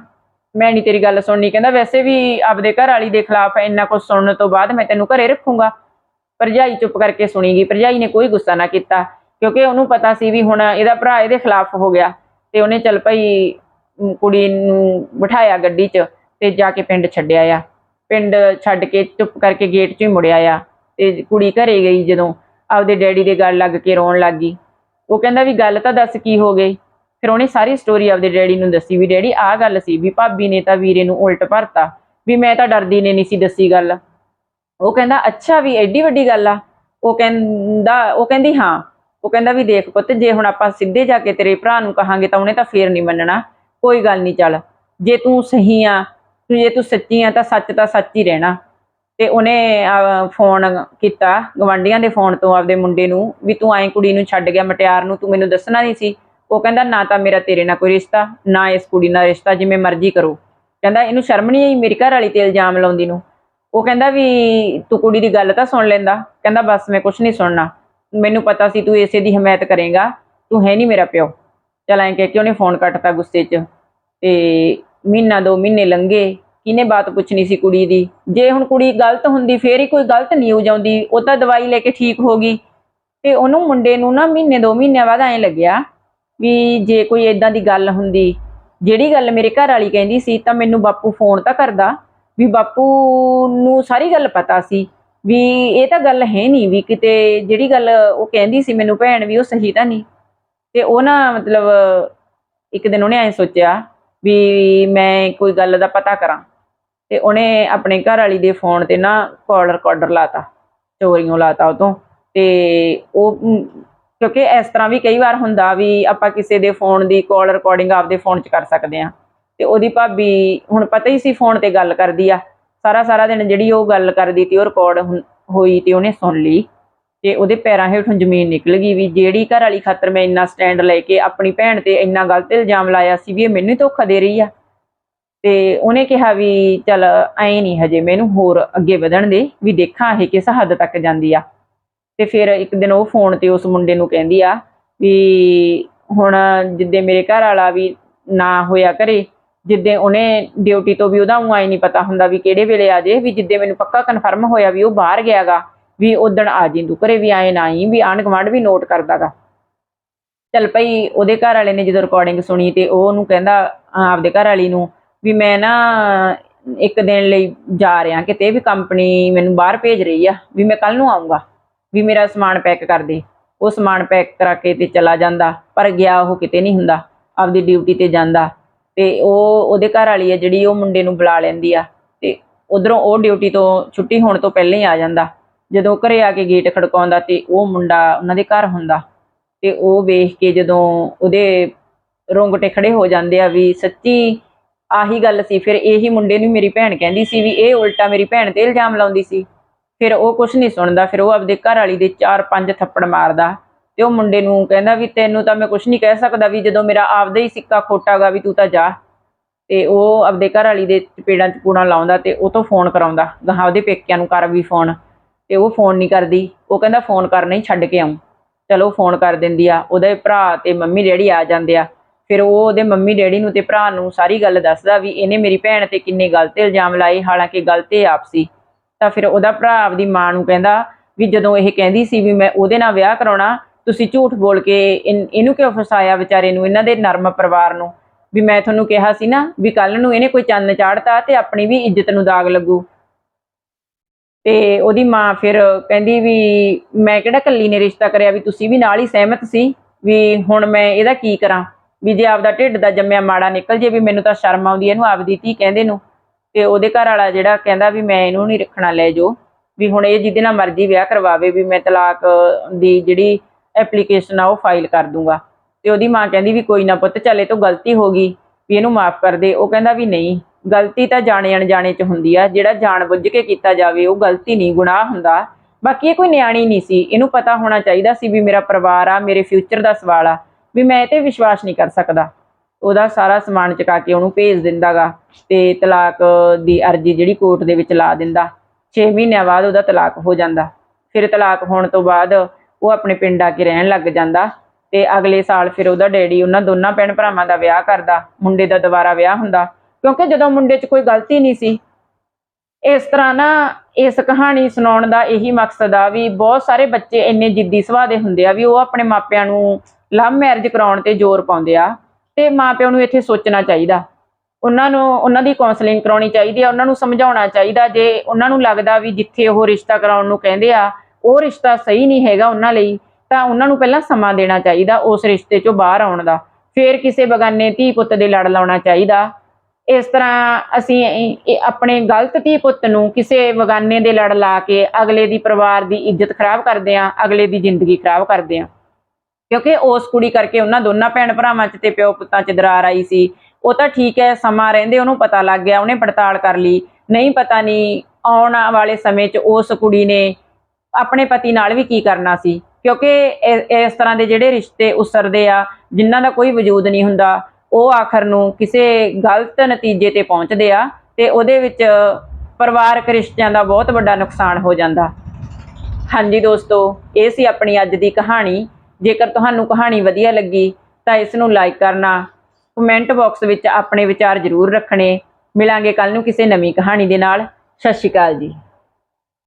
ਮੈਂ ਨਹੀਂ ਤੇਰੀ ਗੱਲ ਸੁਣਨੀ। ਕਹਿੰਦਾ ਵੈਸੇ ਵੀ ਆਪਦੇ ਘਰ ਵਾਲੀ ਦੇ ਖਿਲਾਫ ਇੰਨਾ ਕੁਝ ਸੁਣਨ ਤੋਂ ਬਾਅਦ ਮੈਂ ਤੈਨੂੰ ਘਰੇ ਰੱਖੂੰਗਾ। ਭਰਜਾਈ ਚੁੱਪ ਕਰਕੇ ਸੁਣੀ ਗਈ ਭਰਜਾਈ ਨੇ ਕੋਈ ਗੁੱਸਾ ਨਾ ਕੀਤਾ, ਕਿਉਂਕਿ ਉਹਨੂੰ ਪਤਾ ਸੀ ਵੀ ਹੁਣ ਇਹਦਾ ਭਰਾ ਇਹਦੇ ਖਿਲਾਫ ਹੋ ਗਿਆ ਤੇ ਉਹਨੇ ਚੱਲ ਭਾਈ ਕੁੜੀ ਨੂੰ ਬਿਠਾਇਆ ਗੱਡੀ 'ਚ ਤੇ ਜਾ ਕੇ ਪਿੰਡ ਛੱਡਿਆ ਆ। ਪਿੰਡ ਛੱਡ ਕੇ ਚੁੱਪ ਕਰਕੇ ਗੇਟ ਚੋਂ ਹੀ ਮੁੜਿਆ ਆ ਤੇ ਕੁੜੀ ਘਰੇ ਗਈ ਜਦੋਂ ਆਪਦੇ ਡੈਡੀ ਦੇ ਗੱਲ ਲੱਗ ਕੇ ਰੋਣ ਲੱਗ ਗਈ। ਉਹ ਕਹਿੰਦਾ ਵੀ ਗੱਲ ਤਾਂ ਦੱਸ ਕੀ ਹੋ ਗਈ? ਫਿਰ ਉਹਨੇ ਸਾਰੀ ਸਟੋਰੀ ਆਪਦੇ ਡੈਡੀ ਨੂੰ ਦੱਸੀ ਵੀ ਡੈਡੀ, ਆਹ ਗੱਲ ਸੀ ਵੀ ਭਾਬੀ ਨੇ ਤਾਂ ਵੀਰੇ ਨੂੰ ਉਲਟ ਭਰਤਾ, ਵੀ ਮੈਂ ਤਾਂ ਡਰਦੀ ਨੇ ਨਹੀਂ ਸੀ ਦੱਸੀ ਗੱਲ। ਉਹ ਕਹਿੰਦਾ, ਅੱਛਾ ਵੀ ਐਡੀ ਵੱਡੀ ਗੱਲ ਆ। ਉਹ ਕਹਿੰਦਾ, ਉਹ ਕਹਿੰਦੀ, ਹਾਂ। ਉਹ ਕਹਿੰਦਾ ਵੀ ਦੇਖ ਪੁੱਤ, ਜੇ ਹੁਣ ਆਪਾਂ ਸਿੱਧੇ ਜਾ ਕੇ ਤੇਰੇ ਭਰਾ ਨੂੰ ਕਹਾਂਗੇ ਤਾਂ ਉਹਨੇ ਤਾਂ ਫੇਰ ਨਹੀਂ ਮੰਨਣਾ। ਕੋਈ ਗੱਲ ਨਹੀਂ, ਚੱਲ। ਜੇ ਤੂੰ ਸਹੀ ਆ ਤੂੰ ਜੇ ਤੂੰ ਸੱਚੀ ਆ, ਤਾਂ ਸੱਚ ਤਾਂ ਸੱਚ ਹੀ ਰਹਿਣਾ। ਤੇ ਉਹਨੇ ਫੋਨ ਕੀਤਾ, ਗਵਾਂਢੀਆਂ ਦੇ ਫੋਨ ਤੋਂ ਆਪਦੇ ਮੁੰਡੇ ਨੂੰ, ਵੀ ਤੂੰ ਐਂ ਕੁੜੀ ਨੂੰ ਛੱਡ ਗਿਆ, ਮਟਿਆਰ ਨੂੰ ਤੂੰ ਮੈਨੂੰ ਦੱਸਣਾ ਨਹੀਂ ਸੀ। ਉਹ ਕਹਿੰਦਾ, ਨਾ ਤਾਂ ਮੇਰਾ ਤੇਰੇ ਨਾਲ ਕੋਈ ਰਿਸ਼ਤਾ, ਨਾ ਇਸ ਕੁੜੀ ਨਾਲ ਰਿਸ਼ਤਾ, ਜਿਵੇਂ ਮਰਜ਼ੀ ਕਰੋ। ਕਹਿੰਦਾ, ਇਹਨੂੰ ਸ਼ਰਮ ਨਹੀਂ ਆਈ ਮੇਰੀ ਘਰ ਵਾਲੀ ਤੇ ਇਲਜ਼ਾਮ ਲਾਉਂਦੀ ਨੂੰ? ਉਹ ਕਹਿੰਦਾ ਵੀ ਤੂੰ ਕੁੜੀ ਦੀ ਗੱਲ ਤਾਂ ਸੁਣ ਲੈਂਦਾ। ਕਹਿੰਦਾ, ਬਸ ਮੈਂ ਕੁਝ ਨਹੀਂ ਸੁਣਨਾ। ਮੈਨੂੰ ਪਤਾ ਸੀ ਤੂੰ ਇਸੇ ਦੀ ਹਮਾਇਤ ਕਰੇਗਾ। ਤੂੰ ਹੈ ਨਹੀਂ ਮੇਰਾ ਪਿਓ। ਚਲ ਐਂ ਕਹਿ ਕੇ ਉਹਨੇ ਫੋਨ ਕੱਟਤਾ ਗੁੱਸੇ 'ਚ। ਤੇ ਮਹੀਨਾ, ਦੋ ਮਹੀਨੇ ਲੰਘੇ। ਕਿਹਨੇ ਬਾਤ ਪੁੱਛਣੀ ਸੀ ਕੁੜੀ ਦੀ? ਜੇ ਹੁਣ ਕੁੜੀ ਗਲਤ ਹੁੰਦੀ, ਫੇਰ ਹੀ ਕੋਈ ਗਲਤ ਨਿਊਜ਼ ਆਉਂਦੀ ਉਹ ਤਾਂ ਦਵਾਈ ਲੈ ਕੇ ਠੀਕ ਹੋ ਗਈ। ਤੇ ਉਹਨੂੰ ਮੁੰਡੇ ਨੂੰ ਨਾ ਮਹੀਨੇ, ਦੋ ਮਹੀਨਿਆਂ ਬਾਅਦ ਐਂ ਲੱਗਿਆ ਵੀ ਜੇ ਕੋਈ ਇਦਾਂ ਦੀ ਗੱਲ ਹੁੰਦੀ, ਜਿਹੜੀ ਗੱਲ ਮੇਰੇ ਘਰ ਵਾਲੀ ਕਹਿੰਦੀ ਸੀ, ਤਾਂ ਮੈਨੂੰ ਬਾਪੂ ਫੋਨ ਤਾਂ ਕਰਦਾ, ਵੀ ਬਾਪੂ ਨੂੰ ਸਾਰੀ ਗੱਲ ਪਤਾ ਸੀ, ਵੀ ਇਹ ਤਾਂ ਗੱਲ ਹੈ ਨਹੀਂ, ਵੀ ਕਿਤੇ ਜਿਹੜੀ ਗੱਲ ਉਹ ਕਹਿੰਦੀ ਸੀ ਮੈਨੂੰ ਭੈਣ ਵੀ ਉਹ ਸਹੀ ਤਾਂ ਨਹੀਂ। ਤੇ ਉਹ ਨਾ ਮਤਲਬ ਇੱਕ ਦਿਨ ਉਹਨੇ ਐਂ ਸੋਚਿਆ ਵੀ ਮੈਂ ਕੋਈ ਗੱਲ ਦਾ ਪਤਾ ਕਰਾਂ। ਤੇ ਉਹਨੇ ਆਪਣੇ ਘਰ ਵਾਲੀ ਦੇ ਫੋਨ ਤੇ ਨਾ ਕਾਲ ਰਿਕਾਰਡਰ ਲਾਤਾ ਚੋਰੀਆਂ ਲਾਤਾ ਉਹ ਤੋਂ। ਤੇ ਉਹ ਕਿਉਂਕਿ ਇਸ ਤਰ੍ਹਾਂ ਵੀ ਕਈ ਵਾਰ ਹੁੰਦਾ ਵੀ ਆਪਾਂ ਕਿਸੇ ਦੇ ਫੋਨ ਦੀ ਕਾਲ ਰਿਕਾਰਡਿੰਗ ਆਪਦੇ ਫੋਨ 'ਚ ਕਰ ਸਕਦੇ ਆ ਤੇ ਉਹਦੀ ਭਾਬੀ ਹੁਣ ਪਤਾ ਹੀ ਸੀ ਫੋਨ ਤੇ ਗੱਲ ਕਰਦੀ ਆ। ਸਾਰਾ ਸਾਰਾ ਦਿਨ ਜਿਹੜੀ ਉਹ ਗੱਲ ਕਰਦੀ ਤੀ, ਉਹ ਰਿਕਾਰਡ ਹੋਈ ਤੇ, ਉਹਨੇ ਸੁਣ ਲਈ। ਤੇ ਉਹਦੇ ਪੈਰਾਂ ਹੇਠੋਂ ਜ਼ਮੀਨ ਨਿਕਲ ਗਈ ਵੀ ਜਿਹੜੀ ਘਰ ਵਾਲੀ ਖਾਤਰ ਮੈਂ ਇੰਨਾ ਸਟੈਂਡ ਲੈ ਕੇ ਆਪਣੀ ਭੈਣ ਤੇ ਇੰਨਾ ਗਲਤ ਇਲਜ਼ਾਮ ਲਾਇਆ ਸੀ ਵੀ ਇਹ ਮੈਨੂੰ ਧੋਖਾ ਦੇ ਰਹੀ ਆ। ਤੇ ਉਹਨੇ ਕਿਹਾ ਵੀ ਚਲ ਐ ਨਹੀਂ ਹਜੇ, ਮੈਨੂੰ ਹੋਰ ਅੱਗੇ ਵਧਣ ਦੇ, ਵੀ ਦੇਖਾਂ ਇਹ ਕਿਸ ਹੱਦ ਤੱਕ ਜਾਂਦੀ ਆ। ਤੇ ਫਿਰ ਇੱਕ ਦਿਨ ਉਹ ਫੋਨ ਤੇ ਉਸ ਮੁੰਡੇ ਨੂੰ ਕਹਿੰਦੀ ਆ ਵੀ ਹੁਣ ਜਿੱਦੇ ਮੇਰੇ ਘਰ ਵਾਲਾ ਵੀ ਨਾ ਹੋਇਆ ਘਰੇ ਜਿੱਦੇ ਉਹਨੇ ਡਿਊਟੀ ਤੋਂ ਵੀ ਉਹਦਾ ਊਂ ਨਹੀਂ ਪਤਾ ਹੁੰਦਾ ਵੀ ਕਿਹੜੇ ਵੇਲੇ ਆ ਜੇ, ਵੀ ਜਿੱਦੇ ਮੈਨੂੰ ਪੱਕਾ ਕਨਫਰਮ ਹੋਇਆ ਵੀ ਉਹ ਬਾਹਰ ਗਿਆਗਾ, ਵੀ ਉਦਣ ਆ ਜੀ ਤੂੰ ਘਰੇ ਵੀ ਆਏ ਨਾ ਹੀ ਵੀ ਆਂਢ ਗੁਆਂਢ ਵੀ ਨੋਟ ਕਰਦਾਗਾ। ਚੱਲ ਭਈ ਉਹਦੇ ਘਰ ਵਾਲੇ ਨੇ ਜਦੋਂ ਰਿਕਾਰਡਿੰਗ ਸੁਣੀ ਤੇ ਉਹ ਉਹਨੂੰ ਕਹਿੰਦਾ ਆਪਦੇ ਘਰ ਵਾਲੀ ਨੂੰ ਵੀ ਮੈਂ ਨਾ ਇੱਕ ਦਿਨ ਲਈ ਜਾ ਰਿਹਾ ਕਿਤੇ ਵੀ ਕੰਪਨੀ ਮੈਨੂੰ ਬਾਹਰ ਭੇਜ ਰਹੀ ਆ, ਵੀ ਮੈਂ ਕੱਲ ਨੂੰ ਆਉਂਗਾ ਵੀ ਮੇਰਾ ਸਮਾਨ ਪੈਕ ਕਰ ਦੇ। ਉਹ ਸਮਾਨ ਪੈਕ ਕਰਾ ਕੇ ਤੇ ਚਲਾ ਜਾਂਦਾ, ਪਰ ਗਿਆ ਉਹ ਕਿਤੇ ਨਹੀਂ ਹੁੰਦਾ। ਆਪਦੀ ਡਿਊਟੀ ਤੇ ਜਾਂਦਾ। ਤੇ ਉਹ ਉਹਦੇ ਘਰ ਵਾਲੀ ਆ ਜਿਹੜੀ, ਉਹ ਮੁੰਡੇ ਨੂੰ ਬੁਲਾ ਲੈਂਦੀ ਆ। ਤੇ ਉਧਰੋਂ ਉਹ ਡਿਊਟੀ ਤੋਂ ਛੁੱਟੀ ਹੋਣ ਤੋਂ ਪਹਿਲਾਂ ਹੀ ਆ ਜਾਂਦਾ। ਜਦੋਂ ਘਰੇ ਆ ਕੇ ਗੇਟ ਖੜਕਾਉਂਦਾ ਤੇ ਉਹ ਮੁੰਡਾ ਉਹਨਾਂ ਦੇ ਘਰ ਹੁੰਦਾ। ਤੇ ਉਹ ਵੇਖ ਕੇ ਜਦੋਂ ਉਹਦੇ ਰੋਂਗਟੇ ਖੜੇ ਹੋ ਜਾਂਦੇ ਆ ਵੀ ਸੱਚੀ ਆਹੀ ਗੱਲ ਸੀ। ਫਿਰ ਇਹੀ ਮੁੰਡੇ ਨੂੰ ਮੇਰੀ ਭੈਣ ਕਹਿੰਦੀ ਸੀ ਵੀ ਇਹ ਉਲਟਾ ਮੇਰੀ ਭੈਣ ਤੇ ਇਲਜ਼ਾਮ ਲਾਉਂਦੀ ਸੀ। ਫਿਰ ਉਹ ਕੁਝ ਨਹੀਂ ਸੁਣਦਾ, ਫਿਰ ਉਹ ਆਪਦੇ ਘਰ ਵਾਲੀ ਦੇ ਚਾਰ ਪੰਜ ਥੱਪੜ ਮਾਰਦਾ। ਤੇ ਉਹ ਮੁੰਡੇ ਨੂੰ ਕਹਿੰਦਾ ਵੀ ਤੈਨੂੰ ਤਾਂ ਮੈਂ ਕੁਝ ਨਹੀਂ ਕਹਿ ਸਕਦਾ ਵੀ ਜਦੋਂ ਮੇਰਾ ਆਪਦਾ ਹੀ ਸਿੱਕਾ ਖੋਟਾਗਾ ਵੀ ਤੂੰ ਤਾਂ ਜਾ। ਤੇ ਉਹ ਆਪਦੇ ਘਰ ਵਾਲੀ ਦੇ ਚਪੇੜਾਂ ਚਪੂੜਾਂ ਲਾਉਂਦਾ ਤੇ ਉਹ ਤੋਂ ਫੋਨ ਕਰਾਉਂਦਾ, ਗਾਹਾਂ ਉਹਦੇ ਪੇਕਿਆਂ ਨੂੰ ਕਰ ਵੀ ਫੋਨ। ਤੇ ਉਹ ਫੋਨ ਨਹੀਂ ਕਰਦੀ, ਉਹ ਕਹਿੰਦਾ ਫੋਨ ਕਰਨਾ ਹੀ ਛੱਡ ਕੇ ਆਉਂ ਚਲੋ ਫੋਨ ਕਰ ਦਿੰਦੀ ਆ, ਉਹਦੇ ਭਰਾ ਤੇ ਮੰਮੀ ਡੈਡੀ ਆ ਜਾਂਦੇ ਆ। ਫਿਰ ਉਹ ਉਹਦੇ ਮੰਮੀ ਡੈਡੀ ਨੂੰ ਤੇ ਭਰਾ ਨੂੰ ਸਾਰੀ ਗੱਲ ਦੱਸਦਾ ਵੀ ਇਹਨੇ ਮੇਰੀ ਭੈਣ ਤੇ ਕਿੰਨੇ ਗਲਤ ਇਲਜ਼ਾਮ ਲਾਏ, ਹਾਲਾਂਕਿ ਗਲਤ ਇਹ ਆਪ ਸੀ ਤਾਂ ਫਿਰ ਉਹਦਾ ਭਰਾ ਆਪਦੀ ਮਾਂ ਨੂੰ ਕਹਿੰਦਾ ਵੀ ਜਦੋਂ ਇਹ ਕਹਿੰਦੀ ਸੀ ਵੀ ਮੈਂ ਉਹਦੇ ਨਾਲ ਵਿਆਹ ਕਰਾਉਣਾ, ਤੁਸੀਂ ਝੂਠ ਬੋਲ ਕੇ ਇਨ- ਇਹਨੂੰ ਕਿਉਂ ਫਸਾਇਆ ਵਿਚਾਰੇ ਨੂੰ, ਇਹਨਾਂ ਦੇ ਨਰਮ ਪਰਿਵਾਰ ਨੂੰ? ਵੀ ਮੈਂ ਤੁਹਾਨੂੰ ਕਿਹਾ ਸੀ ਨਾ ਵੀ ਕੱਲ ਨੂੰ ਇਹਨੇ ਕੋਈ ਚੰਨ ਚਾੜਤਾ ਤੇ ਆਪਣੀ ਵੀ ਇੱਜ਼ਤ ਨੂੰ ਦਾਗ ਲੱਗੂ। ਤੇ ਉਹਦੀ ਮਾਂ ਫਿਰ ਕਹਿੰਦੀ ਵੀ ਮੈਂ ਕਿਹੜਾ ਕੱਲੀ ਨੇ ਰਿਸ਼ਤਾ ਕਰਿਆ, ਵੀ ਤੁਸੀਂ ਵੀ ਨਾਲ ਹੀ ਸਹਿਮਤ ਸੀ ਵੀ ਹੁਣ ਮੈਂ ਇਹਦਾ ਕੀ ਕਰਾਂ? ਵੀ ਜੇ ਆਪਦਾ ਢਿੱਡ ਦਾ ਜੰਮਿਆ ਮਾੜਾ ਨਿਕਲ ਜੇ ਵੀ ਮੈਨੂੰ ਤਾਂ ਸ਼ਰਮ ਆਉਂਦੀ, ਇਹਨੂੰ ਆਪਦੀ ਧੀ ਕਹਿੰਦੇ ਨੂੰ। ਤੇ ਉਹਦੇ ਘਰ ਵਾਲਾ ਜਿਹੜਾ ਕਹਿੰਦਾ ਵੀ ਮੈਂ ਇਹਨੂੰ ਨਹੀਂ ਰੱਖਣਾ, ਲੈ ਜੋ ਵੀ ਹੁਣ ਇਹ ਜਿਹਦੇ ਨਾਲ ਮਰਜ਼ੀ ਵਿਆਹ ਕਰਵਾਵੇ, ਵੀ ਮੈਂ ਤਲਾਕ ਦੀ ਜਿਹੜੀ ਐਪਲੀਕੇਸ਼ਨ ਆ ਉਹ ਫਾਈਲ ਕਰ ਦੂੰਗਾ। ਤੇ ਉਹਦੀ ਮਾਂ ਕਹਿੰਦੀ ਵੀ ਕੋਈ ਨਾ ਪੁੱਤ, ਚੱਲੇ ਤੋਂ ਗਲਤੀ ਹੋ ਗਈ ਵੀ ਇਹਨੂੰ ਮਾਫ ਕਰ ਦੇ। ਉਹ ਕਹਿੰਦਾ ਵੀ ਨਹੀਂ, ਗਲਤੀ ਤਾਂ ਜਾਣੇ ਅਣਜਾਣੇ ਚ ਹੁੰਦੀ ਆ। ਜਿਹੜਾ ਜਾਣ ਬੁੱਝ ਕੇ ਕੀਤਾ ਜਾਵੇ, ਉਹ ਗਲਤੀ ਨਹੀਂ, ਗੁਨਾਹ ਹੁੰਦਾ। ਬਾਕੀ ਇਹ ਕੋਈ ਨਿਆਣੀ ਨਹੀਂ ਸੀ। ਇਹਨੂੰ ਪਤਾ ਹੋਣਾ ਚਾਹੀਦਾ ਸੀ ਵੀ ਮੇਰਾ ਪਰਿਵਾਰ ਆ, ਮੇਰੇ ਫਿਊਚਰ ਦਾ ਸਵਾਲ ਆ, ਵੀ ਮੈਂ ਇਹ ਤੇ ਵਿਸ਼ਵਾਸ ਨਹੀਂ ਕਰ ਸਕਦਾ। ਉਹਦਾ ਸਾਰਾ ਸਮਾਨ ਚੁਕਾ ਕੇ ਉਹਨੂੰ ਭੇਜ ਦਿੰਦਾਗਾ ਤੇ ਤਲਾਕ ਦੀ ਅਰਜ਼ੀ ਜਿਹੜੀ ਕੋਰਟ ਦੇ ਵਿੱਚ ਲਾ ਦਿੰਦਾ। 6 ਮਹੀਨਿਆਂ ਬਾਅਦ ਉਹਦਾ ਤਲਾਕ ਹੋ ਜਾਂਦਾ। ਫਿਰ ਤਲਾਕ ਹੋਣ ਤੋਂ ਬਾਅਦ ਉਹ ਆਪਣੇ ਪਿੰਡ ਆ ਕੇ ਰਹਿਣ ਲੱਗ ਜਾਂਦਾ ਤੇ ਅਗਲੇ ਸਾਲ ਫਿਰ ਉਹਦਾ ਡੈਡੀ ਉਹਨਾਂ ਦੋਨਾਂ ਭੈਣ ਭਰਾਵਾਂ ਦਾ ਵਿਆਹ ਕਰਦਾ, ਮੁੰਡੇ ਦਾ ਦੁਬਾਰਾ ਵਿਆਹ ਹੁੰਦਾ। ਕਿਉਂਕਿ ਜਦੋਂ ਮੁੰਡੇ 'ਚ ਕੋਈ ਗਲਤੀ ਨਹੀਂ ਸੀ, ਇਸ ਤਰ੍ਹਾਂ ਨਾ ਇਸ ਕਹਾਣੀ ਸੁਣਾਉਣ ਦਾ ਇਹੀ ਮਕਸਦ ਆ ਵੀ ਬਹੁਤ ਸਾਰੇ ਬੱਚੇ ਇੰਨੇ ਜਿੱਦੀ ਸੁਭਾਅ ਦੇ ਹੁੰਦੇ ਆ ਵੀ ਉਹ ਆਪਣੇ ਮਾਪਿਆਂ ਨੂੰ ਲਵ ਮੈਰਿਜ ਕਰਾਉਣ ਤੇ ਜ਼ੋਰ ਪਾਉਂਦੇ ਆ। ਤੇ ਮਾਪਿਆਂ ਨੂੰ ਇੱਥੇ ਸੋਚਣਾ ਚਾਹੀਦਾ। ਉਹਨਾਂ ਨੂੰ, ਉਹਨਾਂ ਦੀ ਕਾਉਂਸਲਿੰਗ ਕਰਾਉਣੀ ਚਾਹੀਦੀ ਆ, ਉਹਨਾਂ ਨੂੰ ਸਮਝਾਉਣਾ ਚਾਹੀਦਾ। ਜੇ ਉਹਨਾਂ ਨੂੰ ਲੱਗਦਾ ਵੀ ਜਿੱਥੇ ਉਹ ਰਿਸ਼ਤਾ ਕਰਾਉਣ ਨੂੰ ਕਹਿੰਦੇ ਆ, ਉਹ ਰਿਸ਼ਤਾ ਸਹੀ ਨਹੀਂ ਹੈਗਾ ਉਹਨਾਂ ਲਈ, ਤਾਂ ਉਹਨਾਂ ਨੂੰ ਪਹਿਲਾਂ ਸਮਾਂ ਦੇਣਾ ਚਾਹੀਦਾ ਉਸ ਰਿਸ਼ਤੇ ਚੋਂ ਬਾਹਰ ਆਉਣ ਦਾ। ਫਿਰ ਕਿਸੇ ਬਗਾਨੇ ਧੀ ਪੁੱਤ ਦੇ ਲੜ ਲਾਉਣਾ ਚਾਹੀਦਾ। ਇਸ ਤਰ੍ਹਾਂ ਅਸੀਂ ਆਪਣੇ ਗਲਤ ਧੀ ਪੁੱਤ ਨੂੰ ਕਿਸੇ ਬਗਾਨੇ ਦੇ ਲੜ ਲਾ ਕੇ ਅਗਲੇ ਦੀ ਪਰਿਵਾਰ ਦੀ ਇੱਜ਼ਤ ਖਰਾਬ ਕਰਦੇ ਆ, ਅਗਲੇ ਦੀ ਜ਼ਿੰਦਗੀ ਖਰਾਬ ਕਰਦੇ ਆ। ਕਿਉਂਕਿ ਉਸ ਕੁੜੀ ਕਰਕੇ ਉਹਨਾਂ ਦੋਨਾਂ ਭੈਣ ਭਰਾਵਾਂ 'ਚ ਤੇ ਪਿਓ ਪੁੱਤਾਂ 'ਚ ਦਰਾਰ ਆਈ ਸੀ। ਉਹ ਤਾਂ ਠੀਕ ਹੈ, ਸਮਾਂ ਰਹਿੰਦੇ ਉਹਨੂੰ ਪਤਾ ਲੱਗ ਗਿਆ, ਉਹਨੇ ਪੜਤਾਲ ਕਰ ਲਈ। ਨਹੀਂ ਪਤਾ ਨਹੀਂ ਆਉਣ ਵਾਲੇ ਸਮੇਂ 'ਚ ਉਸ ਕੁੜੀ ਨੇ ਆਪਣੇ ਪਤੀ ਨਾਲ ਵੀ ਕੀ ਕਰਨਾ ਸੀ। ਕਿਉਂਕਿ ਇਸ ਤਰ੍ਹਾਂ ਦੇ ਜਿਹੜੇ ਰਿਸ਼ਤੇ ਉਸਰਦੇ ਆ, ਜਿਨ੍ਹਾਂ ਦਾ ਕੋਈ ਵਜੂਦ ਨਹੀਂ ਹੁੰਦਾ, ਉਹ ਆਖਰ ਨੂੰ ਕਿਸੇ ਗਲਤ ਨਤੀਜੇ ਤੇ ਪਹੁੰਚਦੇ ਆ ਤੇ ਉਹਦੇ ਵਿੱਚ ਪਰਿਵਾਰਕ ਰਿਸ਼ਤਿਆਂ ਦਾ ਬਹੁਤ ਵੱਡਾ ਨੁਕਸਾਨ ਹੋ ਜਾਂਦਾ। ਹਾਂਜੀ ਦੋਸਤੋ, ਇਹ ਸੀ ਆਪਣੀ ਅੱਜ ਦੀ ਕਹਾਣੀ। ਜੇਕਰ ਤੁਹਾਨੂੰ ਕਹਾਣੀ ਵਧੀਆ ਲੱਗੀ ਤਾਂ ਇਸ ਨੂੰ ਲਾਈਕ ਕਰਨਾ ਕਮੈਂਟ ਬਾਕਸ ਵਿੱਚ ਆਪਣੇ ਵਿਚਾਰ ਜ਼ਰੂਰ ਰੱਖਣੇ। ਮਿਲਾਂਗੇ ਕੱਲ ਨੂੰ ਕਿਸੇ ਨਵੀਂ ਕਹਾਣੀ ਦੇ ਨਾਲ। ਸਤਿ ਸ਼੍ਰੀ ਅਕਾਲ ਜੀ।